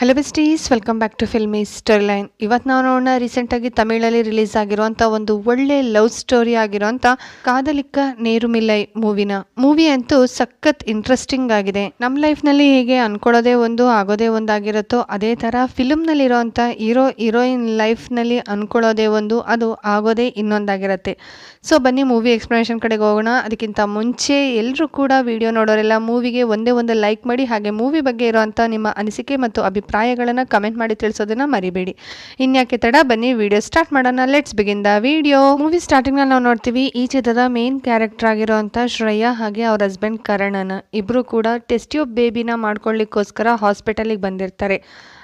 Hello besties welcome back to filmy story line ಇವತ್ತು ನಾವು ನೋಡೋಣ ರೀಸೆಂಟಾಗಿ ತಮಿಳಲ್ಲಿ ರಿಲೀಸ್ ಆಗಿರುವಂಥ ಒಂದು ಒಳ್ಳೆ ಲವ್ ಸ್ಟೋರಿ ಆಗಿರುವಂಥ ಕಾದಲಿಕ್ಕ ನೇರುಮಿಲ್ಲೈ ಮೂವಿನ. ಮೂವಿ ಅಂತೂ ಸಖತ್ ಇಂಟ್ರೆಸ್ಟಿಂಗ್ ಆಗಿದೆ. ನಮ್ಮ ಲೈಫ್ನಲ್ಲಿ ಹೇಗೆ ಅನ್ಕೊಳ್ಳೋದೇ ಒಂದು, ಆಗೋದೇ ಒಂದು ಆಗಿರುತ್ತೋ, ಅದೇ ಥರ ಫಿಲಮ್ನಲ್ಲಿರೋವಂಥ ಹೀರೋ ಹೀರೋಯಿನ್ ಲೈಫ್ನಲ್ಲಿ ಅನ್ಕೊಳ್ಳೋದೇ ಒಂದು, ಅದು ಆಗೋದೇ ಇನ್ನೊಂದಾಗಿರುತ್ತೆ. ಸೊ ಬನ್ನಿ ಮೂವಿ ಎಕ್ಸ್ಪ್ಲನೇಷನ್ ಕಡೆಗೆ ಹೋಗೋಣ. ಅದಕ್ಕಿಂತ ಮುಂಚೆ ಎಲ್ಲರೂ ಕೂಡ ವಿಡಿಯೋ ನೋಡೋರೆಲ್ಲ ಮೂವಿಗೆ ಒಂದೇ ಒಂದು ಲೈಕ್ ಮಾಡಿ, ಹಾಗೆ ಮೂವಿ ಬಗ್ಗೆ ಇರೋವಂಥ ನಿಮ್ಮ ಅನಿಸಿಕೆ ಮತ್ತು ಅಭಿಪ್ರಾಯಗಳನ್ನು ಕಮೆಂಟ್ ಮಾಡಿ ತಿಳಿಸೋದನ್ನ ಮರಿಬೇಡಿ. ಇನ್ಯಾಕೆ ತಡ? ಬನ್ನಿ ವಿಡಿಯೋ ಸ್ಟಾರ್ಟ್ ಮಾಡೋಣ. Let's begin the video movie ಸ್ಟಾರ್ಟಿಂಗ್ನಲ್ಲಿ ನಾವು ನೋಡ್ತೀವಿ, ಈ ಚಿತ್ರದ ಮೇನ್ ಕ್ಯಾರೆಕ್ಟರ್ ಆಗಿರುವಂಥ ಶ್ರೇಯಾ ಹಾಗೆ ಅವ್ರ ಹಸ್ಬೆಂಡ್ ಕರಣನ. ಇಬ್ಬರು ಕೂಡ ಟೆಸ್ಟ್ ಟ್ಯೂಬ್ ಬೇಬಿನ ಮಾಡ್ಕೊಳ್ಳಿಕ್ಕೋಸ್ಕರ ಹಾಸ್ಪಿಟಲಿಗೆ ಬಂದಿರ್ತಾರೆ.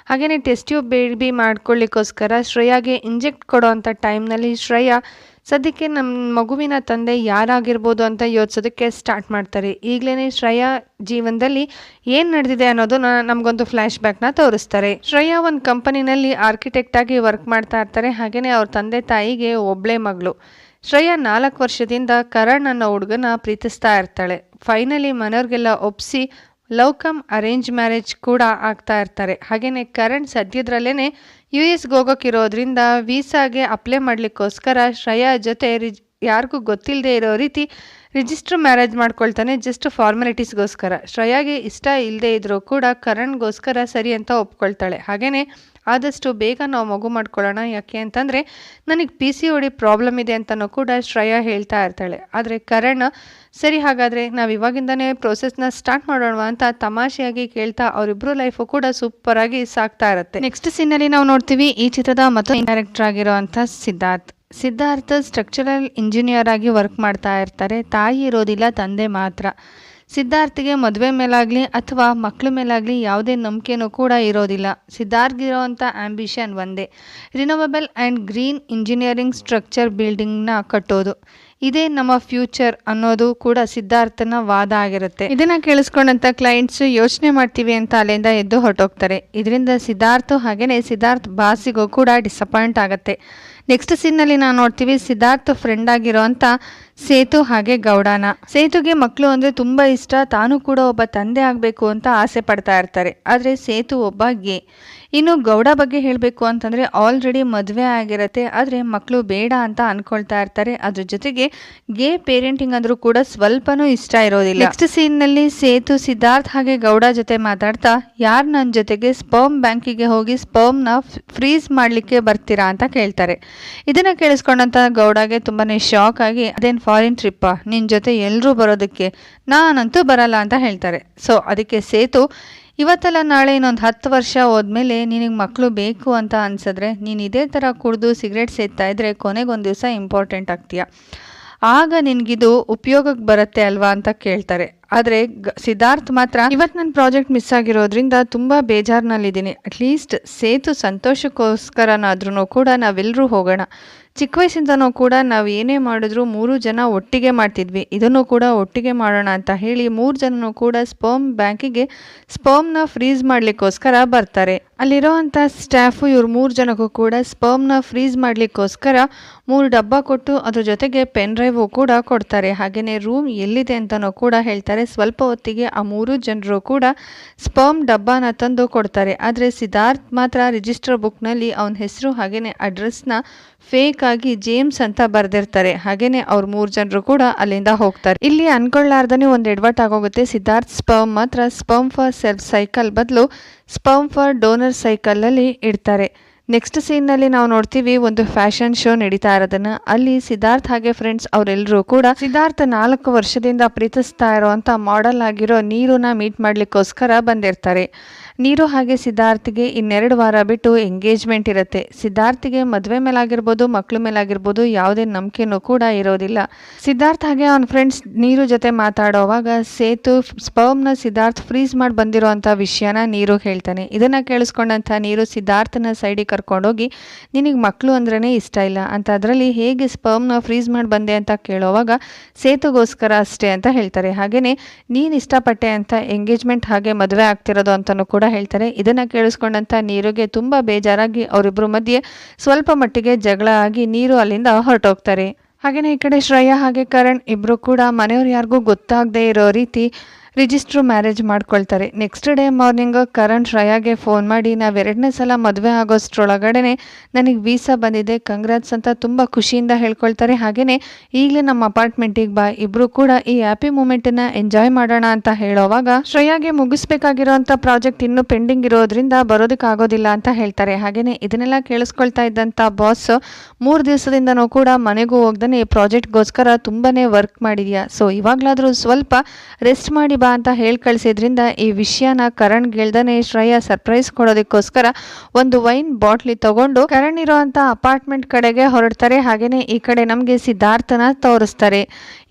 ಹಾಗೆಯೇ ಟೆಸ್ಟ್ ಟ್ಯೂಬ್ ಬೇಬಿ ಮಾಡ್ಕೊಳ್ಳಿಕ್ಕೋಸ್ಕರ ಶ್ರೇಯಾಗೆ ಇಂಜೆಕ್ಟ್ ಕೊಡೋ ಅಂಥ ಟೈಮ್ನಲ್ಲಿ ಶ್ರೇಯಾ ಸದ್ಯಕ್ಕೆ ನಮ್ಮ ಮಗುವಿನ ತಂದೆ ಯಾರಾಗಿರ್ಬೋದು ಅಂತ ಯೋಚಿಸೋದಕ್ಕೆ ಸ್ಟಾರ್ಟ್ ಮಾಡ್ತಾರೆ. ಈಗಲೇ ಶ್ರೇಯಾ ಜೀವನದಲ್ಲಿ ಏನು ನಡೆದಿದೆ ಅನ್ನೋದನ್ನ ನಮಗೊಂದು ಫ್ಲ್ಯಾಶ್ ಬ್ಯಾಕ್ನ ತೋರಿಸ್ತಾರೆ. ಶ್ರೇಯಾ ಒಂದು ಕಂಪನಿನಲ್ಲಿ ಆರ್ಕಿಟೆಕ್ಟ್ ಆಗಿ ವರ್ಕ್ ಮಾಡ್ತಾ ಇರ್ತಾರೆ. ಹಾಗೆಯೇ ಅವ್ರ ತಂದೆ ತಾಯಿಗೆ ಒಬ್ಳೆ ಮಗಳು. ಶ್ರೇಯಾ ನಾಲ್ಕು ವರ್ಷದಿಂದ ಕರಣ್ ಅನ್ನೋ ಹುಡುಗನ ಪ್ರೀತಿಸ್ತಾ ಇರ್ತಾಳೆ. ಫೈನಲಿ ಮನೆಯವ್ರಿಗೆಲ್ಲ ಒಪ್ಸಿ ಲವ್ ಕಮ್ ಅರೇಂಜ್ ಮ್ಯಾರೇಜ್ ಕೂಡ ಆಗ್ತಾ ಇರ್ತಾರೆ. ಹಾಗೆಯೇ ಕರಣ್ ಸದ್ಯದ್ರಲ್ಲೇ ಯು ಎಸ್ಗೆ ಹೋಗೋಕ್ಕಿರೋದ್ರಿಂದ ವೀಸಾಗೆ ಅಪ್ಲೈ ಮಾಡಲಿಕ್ಕೋಸ್ಕರ ಶ್ರೇಯಾ ಜೊತೆ ರಿಜ್ ಯಾರಿಗೂ ಗೊತ್ತಿಲ್ಲದೆ ಇರೋ ರೀತಿ ರಿಜಿಸ್ಟರ್ ಮ್ಯಾರೇಜ್ ಮಾಡ್ಕೊಳ್ತಾನೆ ಜಸ್ಟ್ ಫಾರ್ಮಾಲಿಟೀಸ್ಗೋಸ್ಕರ ಶ್ರೇಯಾಗೆ ಇಷ್ಟ ಇಲ್ಲದೆ ಇದ್ರೂ ಕೂಡ ಕರಣ್ಗೋಸ್ಕರ ಸರಿ ಅಂತ ಒಪ್ಕೊಳ್ತಾಳೆ. ಹಾಗೆಯೇ ಆದಷ್ಟು ಬೇಗ ನಾವು ಮಗು ಮಾಡ್ಕೊಳ್ಳೋಣ, ಯಾಕೆ ಅಂತಂದರೆ ನನಗೆ ಪಿ ಸಿ ಒಡಿ ಪ್ರಾಬ್ಲಮ್ ಇದೆ ಅಂತಲೂ ಕೂಡ ಶ್ರೇಯಾ ಹೇಳ್ತಾ ಇರ್ತಾಳೆ. ಆದರೆ ಕರಣ್ ಸರಿ, ಹಾಗಾದರೆ ನಾವು ಇವಾಗಿಂದನೇ ಪ್ರೋಸೆಸ್ನ ಸ್ಟಾರ್ಟ್ ಮಾಡೋಣ ಅಂತ ತಮಾಷೆಯಾಗಿ ಕೇಳ್ತಾ ಅವರಿಬ್ಬರು ಲೈಫು ಕೂಡ ಸೂಪರಾಗಿ ಸಾಕ್ತಾ ಇರುತ್ತೆ. ನೆಕ್ಸ್ಟ್ ಸೀನಲ್ಲಿ ನಾವು ನೋಡ್ತೀವಿ ಈ ಚಿತ್ರದ ಮತ್ತು ಡೈರೆಕ್ಟರ್ ಆಗಿರುವಂಥ ಸಿದ್ಧಾರ್ಥ್. ಸಿದ್ಧಾರ್ಥ ಸ್ಟ್ರಕ್ಚರಲ್ ಇಂಜಿನಿಯರ್ ಆಗಿ ವರ್ಕ್ ಮಾಡ್ತಾ ಇರ್ತಾರೆ, ತಾಯಿ ಇರೋದಿಲ್ಲ, ತಂದೆ ಮಾತ್ರ. ಸಿದ್ಧಾರ್ಥಿಗೆ ಮದುವೆ ಮೇಲಾಗಲಿ ಅಥವಾ ಮಕ್ಕಳ ಮೇಲಾಗಲಿ ಯಾವುದೇ ನಂಬಿಕೆನೂ ಕೂಡ ಇರೋದಿಲ್ಲ. ಸಿದ್ಧಾರ್ಥಿಗಿರೋವಂಥ ಆ್ಯಂಬಿಷನ್ ಒಂದೇ. Renewable and green engineering structure ಬಿಲ್ಡಿಂಗ್ನ ಕಟ್ಟೋದು. ಇದೇ ನಮ್ಮ ಫ್ಯೂಚರ್ ಅನ್ನೋದು ಕೂಡ ಸಿದ್ಧಾರ್ಥನ ವಾದ ಆಗಿರುತ್ತೆ. ಇದನ್ನ ಕೇಳಿಸ್ಕೊಂಡಂತ ಕ್ಲೈಂಟ್ಸ್ ಯೋಚನೆ ಮಾಡ್ತೀವಿ ಅಂತ ಅಲ್ಲಿಂದ ಎದ್ದು ಹೊರಟೋಗ್ತಾರೆ. ಇದರಿಂದ ಸಿದ್ಧಾರ್ಥ್ ಹಾಗೇನೆ ಸಿದ್ಧಾರ್ಥ್ ಬಾಸಿಗೂ ಕೂಡ ಡಿಸಪಾಯಿಂಟ್ ಆಗುತ್ತೆ. ನೆಕ್ಸ್ಟ್ ಸೀನ್ನಲ್ಲಿ ನಾವು ನೋಡ್ತೀವಿ ಸಿದ್ಧಾರ್ಥ್ ಫ್ರೆಂಡ್ ಆಗಿರೋಂತ ಸೇತು ಹಾಗೆ ಗೌಡನ. ಸೇತುಗೆ ಮಕ್ಕಳು ಅಂದರೆ ತುಂಬ ಇಷ್ಟ, ತಾನು ಕೂಡ ಒಬ್ಬ ತಂದೆ ಆಗಬೇಕು ಅಂತ ಆಸೆ ಪಡ್ತಾ ಇರ್ತಾರೆ. ಆದರೆ ಸೇತು ಒಬ್ಬ ಗೆ. ಇನ್ನು ಗೌಡ ಬಗ್ಗೆ ಹೇಳಬೇಕು ಅಂತಂದರೆ ಆಲ್ರೆಡಿ ಮದುವೆ ಆಗಿರತ್ತೆ, ಆದರೆ ಮಕ್ಕಳು ಬೇಡ ಅಂತ ಅನ್ಕೊಳ್ತಾ ಇರ್ತಾರೆ. ಅದ್ರ ಜೊತೆಗೆ ಗೇ ಪೇರೆಂಟಿಂಗ್ ಅಂದರೂ ಕೂಡ ಸ್ವಲ್ಪನೂ ಇಷ್ಟ ಇರೋದಿಲ್ಲ. ನೆಕ್ಸ್ಟ್ ಸೀನ್ನಲ್ಲಿ ಸೇತು ಸಿದ್ಧಾರ್ಥ್ ಹಾಗೆ ಗೌಡ ಜೊತೆ ಮಾತಾಡ್ತಾ, ಯಾರು ನನ್ನ ಜೊತೆಗೆ ಸ್ಪರ್ಮ್ ಬ್ಯಾಂಕಿಗೆ ಹೋಗಿ ಸ್ಪರ್ಮ್ನ ಫ್ರೀಸ್ ಮಾಡಲಿಕ್ಕೆ ಬರ್ತೀರಾ ಅಂತ ಕೇಳ್ತಾರೆ. ಇದನ್ನ ಕೇಳಿಸ್ಕೊಂಡಂತ ಗೌಡಗೆ ತುಂಬಾ ಶಾಕ್ ಆಗಿ, ಅದೇನು ಫಾರಿನ್ ಟ್ರಿಪ್ಪಾ ನಿನ್ನ ಜೊತೆ ಎಲ್ಲರೂ ಬರೋದಕ್ಕೆ ನಾನಂತೂ ಬರಲ್ಲ ಅಂತ ಹೇಳ್ತಾರೆ. ಸೊ ಅದಕ್ಕೆ ಸೇತು ಇವತ್ತೆಲ್ಲ ನಾಳೆ ಇನ್ನೊಂದು ಹತ್ತು ವರ್ಷ ಹೋದ್ಮೇಲೆ ನಿನಗೆ ಮಕ್ಕಳು ಬೇಕು ಅಂತ ಅನ್ಸಿದ್ರೆ ನೀನು ಇದೇ ಥರ ಕುಡಿದು ಸಿಗರೇಟ್ ಸೇದ್ತಾ ಇದ್ರೆ ಕೊನೆಗೊಂದು ದಿವಸ ಇಂಪಾರ್ಟೆಂಟ್ ಆಗ್ತೀಯ. ಆಗ ನಿನಗಿದು ಉಪಯೋಗಕ್ಕೆ ಬರುತ್ತೆ ಅಲ್ವಾ ಅಂತ ಕೇಳ್ತಾರೆ. ಆದರೆ ಸಿದ್ಧಾರ್ಥ್ ಮಾತ್ರ ಇವತ್ತು ನನ್ನ ಪ್ರಾಜೆಕ್ಟ್ ಮಿಸ್ ಆಗಿರೋದ್ರಿಂದ ತುಂಬ ಬೇಜಾರ್ನಲ್ಲಿದ್ದೀನಿ. ಅಟ್ಲೀಸ್ಟ್ ಸೇತು ಸಂತೋಷಕ್ಕೋಸ್ಕರನಾದ್ರೂ ಕೂಡ ನಾವೆಲ್ಲರೂ ಹೋಗೋಣ. ಚಿಕ್ಕ ವಯಸ್ಸಿಂದನೂ ಕೂಡ ನಾವು ಏನೇ ಮಾಡಿದ್ರು ಮೂರು ಜನ ಒಟ್ಟಿಗೆ ಮಾಡ್ತಿದ್ವಿ. ಇದನ್ನು ಕೂಡ ಒಟ್ಟಿಗೆ ಮಾಡೋಣ ಅಂತ ಹೇಳಿ ಮೂರು ಜನನೂ ಕೂಡ ಸ್ಪರ್ಮ್ ಬ್ಯಾಂಕಿಗೆ ಸ್ಪರ್ಮ್ನ ಫ್ರೀಸ್ ಮಾಡಲಿಕ್ಕೋಸ್ಕರ ಬರ್ತಾರೆ. ಅಲ್ಲಿರೋವಂಥ ಸ್ಟಾಫು ಇವ್ರು ಮೂರು ಜನಕ್ಕೂ ಕೂಡ ಸ್ಪರ್ಮ್ನ ಫ್ರೀಸ್ ಮಾಡಲಿಕ್ಕೋಸ್ಕರ ಮೂರು ಡಬ್ಬ ಕೊಟ್ಟು ಅದ್ರ ಜೊತೆಗೆ ಪೆನ್ ಡ್ರೈವು ಕೂಡ ಕೊಡ್ತಾರೆ. ಹಾಗೆಯೇ ರೂಮ್ ಎಲ್ಲಿದೆ ಅಂತಲೂ ಕೂಡ ಹೇಳ್ತಾರೆ ಸ್ವಲ್ಪ ಹೊತ್ತಿಗೆ ಆ ಮೂರು ಜನರು ಕೂಡ ಸ್ಪರ್ಮ್ ಡಬ್ಬಾನ ತಂದು ಕೊಡ್ತಾರೆ. ಆದರೆ ಸಿದ್ಧಾರ್ಥ್ ಮಾತ್ರ ರಿಜಿಸ್ಟರ್ ಬುಕ್ನಲ್ಲಿ ಅವನ ಹೆಸರು ಹಾಗೆಯೇ ಅಡ್ರೆಸ್ನ ಫೇಕ್ ಆಗಿ ಜೇಮ್ಸ್ ಅಂತ ಬರೆದಿರ್ತಾರೆ. ಹಾಗೇನೆ ಅವ್ರ ಮೂರು ಜನರು ಕೂಡ ಅಲ್ಲಿಂದ ಹೋಗ್ತಾರೆ. ಇಲ್ಲಿ ಅನ್ಕೊಳ್ಳಾರ್ದನೆ ಒಂದು ಎಡ್ವರ್ಟ್ ಆಗೋಗುತ್ತೆ. ಸಿದ್ಧಾರ್ಥ್ ಸ್ಪರ್ಮ್ ಮಾತ್ರ ಸ್ಪರ್ಮ್ ಫಾರ್ ಸೆಲ್ಫ್ ಸೈಕಲ್ ಬದಲು ಸ್ಪರ್ಮ್ ಫಾರ್ ಡೋನರ್ ಸೈಕಲಲ್ಲಿ ಇಡ್ತಾರೆ. ನೆಕ್ಸ್ಟ್ ಸೀನ್ನಲ್ಲಿ ನಾವು ನೋಡ್ತೀವಿ ಒಂದು ಫ್ಯಾಷನ್ ಶೋ ನಡೀತಾ ಇರೋದನ್ನ. ಅಲ್ಲಿ ಸಿದ್ಧಾರ್ಥ ಹಾಗೆ ಫ್ರೆಂಡ್ಸ್ ಅವರೆಲ್ಲರೂ ಕೂಡ ಸಿದ್ಧಾರ್ಥ ನಾಲ್ಕು ವರ್ಷದಿಂದ ಪ್ರೀತಿಸ್ತಾ ಇರೋವಂಥ ಮಾಡೆಲ್ ಆಗಿರೋ ನೀರುನ ಮೀಟ್ ಮಾಡ್ಲಿಕ್ಕೋಸ್ಕರ ಬಂದಿರ್ತಾರೆ. ನೀರು ಹಾಗೆ ಸಿದ್ಧಾರ್ಥಿಗೆ ಇನ್ನೆರಡು ವಾರ ಬಿಟ್ಟು ಎಂಗೇಜ್ಮೆಂಟ್ ಇರುತ್ತೆ. ಸಿದ್ಧಾರ್ಥಿಗೆ ಮದುವೆ ಮೇಲಾಗಿರ್ಬೋದು ಮಕ್ಕಳ ಮೇಲಾಗಿರ್ಬೋದು ಯಾವುದೇ ನಂಬಿಕೆನೂ ಕೂಡ ಇರೋದಿಲ್ಲ. ಸಿದ್ಧಾರ್ಥ ಹಾಗೆ ಅವನ ಫ್ರೆಂಡ್ಸ್ ನೀರು ಜೊತೆ ಮಾತಾಡೋವಾಗ ಸೇತು ಸ್ಪರ್ಮ್ನ ಸಿದ್ಧಾರ್ಥ್ ಫ್ರೀಸ್ ಮಾಡಿ ಬಂದಿರೋ ಅಂಥ ವಿಷಯನ ನೀರು ಹೇಳ್ತಾನೆ. ಇದನ್ನು ಕೇಳಿಸ್ಕೊಂಡಂಥ ನೀರು ಸಿದ್ಧಾರ್ಥನ ಸೈಡಿಗೆ ಕರ್ಕೊಂಡೋಗಿ, ನಿನಗೆ ಮಕ್ಕಳು ಅಂದ್ರೇ ಇಷ್ಟ ಇಲ್ಲ. ಅಂತ ಅದರಲ್ಲಿ ಹೇಗೆ ಸ್ಪರ್ಮ್ನ ಫ್ರೀಸ್ ಮಾಡಿ ಬಂದೆ ಅಂತ ಕೇಳೋವಾಗ ಸೇತುಗೋಸ್ಕರ ಅಷ್ಟೇ ಅಂತ ಹೇಳ್ತಾರೆ. ಹಾಗೆಯೇ ನೀನು ಇಷ್ಟಪಟ್ಟೆ ಅಂತ ಎಂಗೇಜ್ಮೆಂಟ್ ಹಾಗೆ ಮದುವೆ ಆಗ್ತಿರೋದು ಅಂತಲೂ ಕೂಡ ಹೇಳ್ತಾರೆ. ಇದನ್ನ ಕೇಳಿಸ್ಕೊಂಡಂಥ ನೀರುಗೆ ತುಂಬಾ ಬೇಜಾರಾಗಿ ಅವರಿಬ್ಬರ ಮಧ್ಯೆ ಸ್ವಲ್ಪ ಮಟ್ಟಿಗೆ ಜಗಳ ಆಗಿ ನೀರು ಅಲ್ಲಿಂದ ಹೊರಟೋಗ್ತಾರೆ. ಹಾಗೆಯೇ ಈ ಕಡೆ ಶ್ರೇಯಾ ಹಾಗೆ ಕರಣ್ ಇಬ್ಬರು ಕೂಡ ಮನೆಯವ್ರು ಯಾರಿಗೂ ಗೊತ್ತಾಗದೇ ಇರೋ ರೀತಿ ರಿಜಿಸ್ಟ್ರು ಮ್ಯಾರೇಜ್ ಮಾಡ್ಕೊಳ್ತಾರೆ. ನೆಕ್ಸ್ಟ್ ಡೇ ಮಾರ್ನಿಂಗ್ ಕರಣ್ ಶ್ರಯಾಗೆ ಫೋನ್ ಮಾಡಿ ನಾವು ಎರಡನೇ ಸಲ ಮದುವೆ ಆಗೋಷ್ಟ್ರೊಳಗಡೆ ನನಗೆ ವೀಸಾ ಬಂದಿದೆ, ಕಂಗ್ರಾಟ್ಸ್ ಅಂತ ತುಂಬ ಖುಷಿಯಿಂದ ಹೇಳ್ಕೊಳ್ತಾರೆ. ಹಾಗೆಯೇ ಈಗಲೇ ನಮ್ಮ ಅಪಾರ್ಟ್ಮೆಂಟಿಗೆ ಬಾ ಇಬ್ಬರು ಕೂಡ ಈ ಹ್ಯಾಪಿ ಮೂಮೆಂಟನ್ನು ಎಂಜಾಯ್ ಮಾಡೋಣ ಅಂತ ಹೇಳೋವಾಗ ಶ್ರೇಯಾಗೆ ಮುಗಿಸ್ಬೇಕಾಗಿರೋಂಥ ಪ್ರಾಜೆಕ್ಟ್ ಇನ್ನೂ ಪೆಂಡಿಂಗ್ ಇರೋದ್ರಿಂದ ಬರೋದಕ್ಕಾಗೋದಿಲ್ಲ ಅಂತ ಹೇಳ್ತಾರೆ. ಹಾಗೆಯೇ ಇದನ್ನೆಲ್ಲ ಕೇಳಿಸ್ಕೊಳ್ತಾ ಇದ್ದಂಥ ಬಾಸ್ ಮೂರು ದಿವಸದಿಂದನೂ ಕೂಡ ಮನೆಗೂ ಹೋಗ್ದೇ ಈ ಪ್ರಾಜೆಕ್ಟ್ಗೋಸ್ಕರ ತುಂಬಾ ವರ್ಕ್ ಮಾಡಿದೆಯಾ? ಸೊ, ಇವಾಗಲಾದರೂ ಸ್ವಲ್ಪ ರೆಸ್ಟ್ ಮಾಡಿ ಬಾ ಅಂತ ಹೇಳಿ ಕಳಿಸಿದ್ರಿಂದ ಈ ವಿಷಯನ ಕರಣ್ ಗೆಳ್ದನೆ ಶ್ರೇಯ ಸರ್ಪ್ರೈಸ್ ಕೊಡೋದಕ್ಕೋಸ್ಕರ ಒಂದು ವೈನ್ ಬಾಟ್ಲಿ ತಗೊಂಡು ಕರಣ್ ಇರೋಂಥ ಅಪಾರ್ಟ್ಮೆಂಟ್ ಕಡೆಗೆ ಹೊರಡ್ತಾರೆ. ಹಾಗೇನೆ ಈ ಕಡೆ ನಮಗೆ ಸಿದ್ಧಾರ್ಥನ ತೋರಿಸ್ತಾರೆ.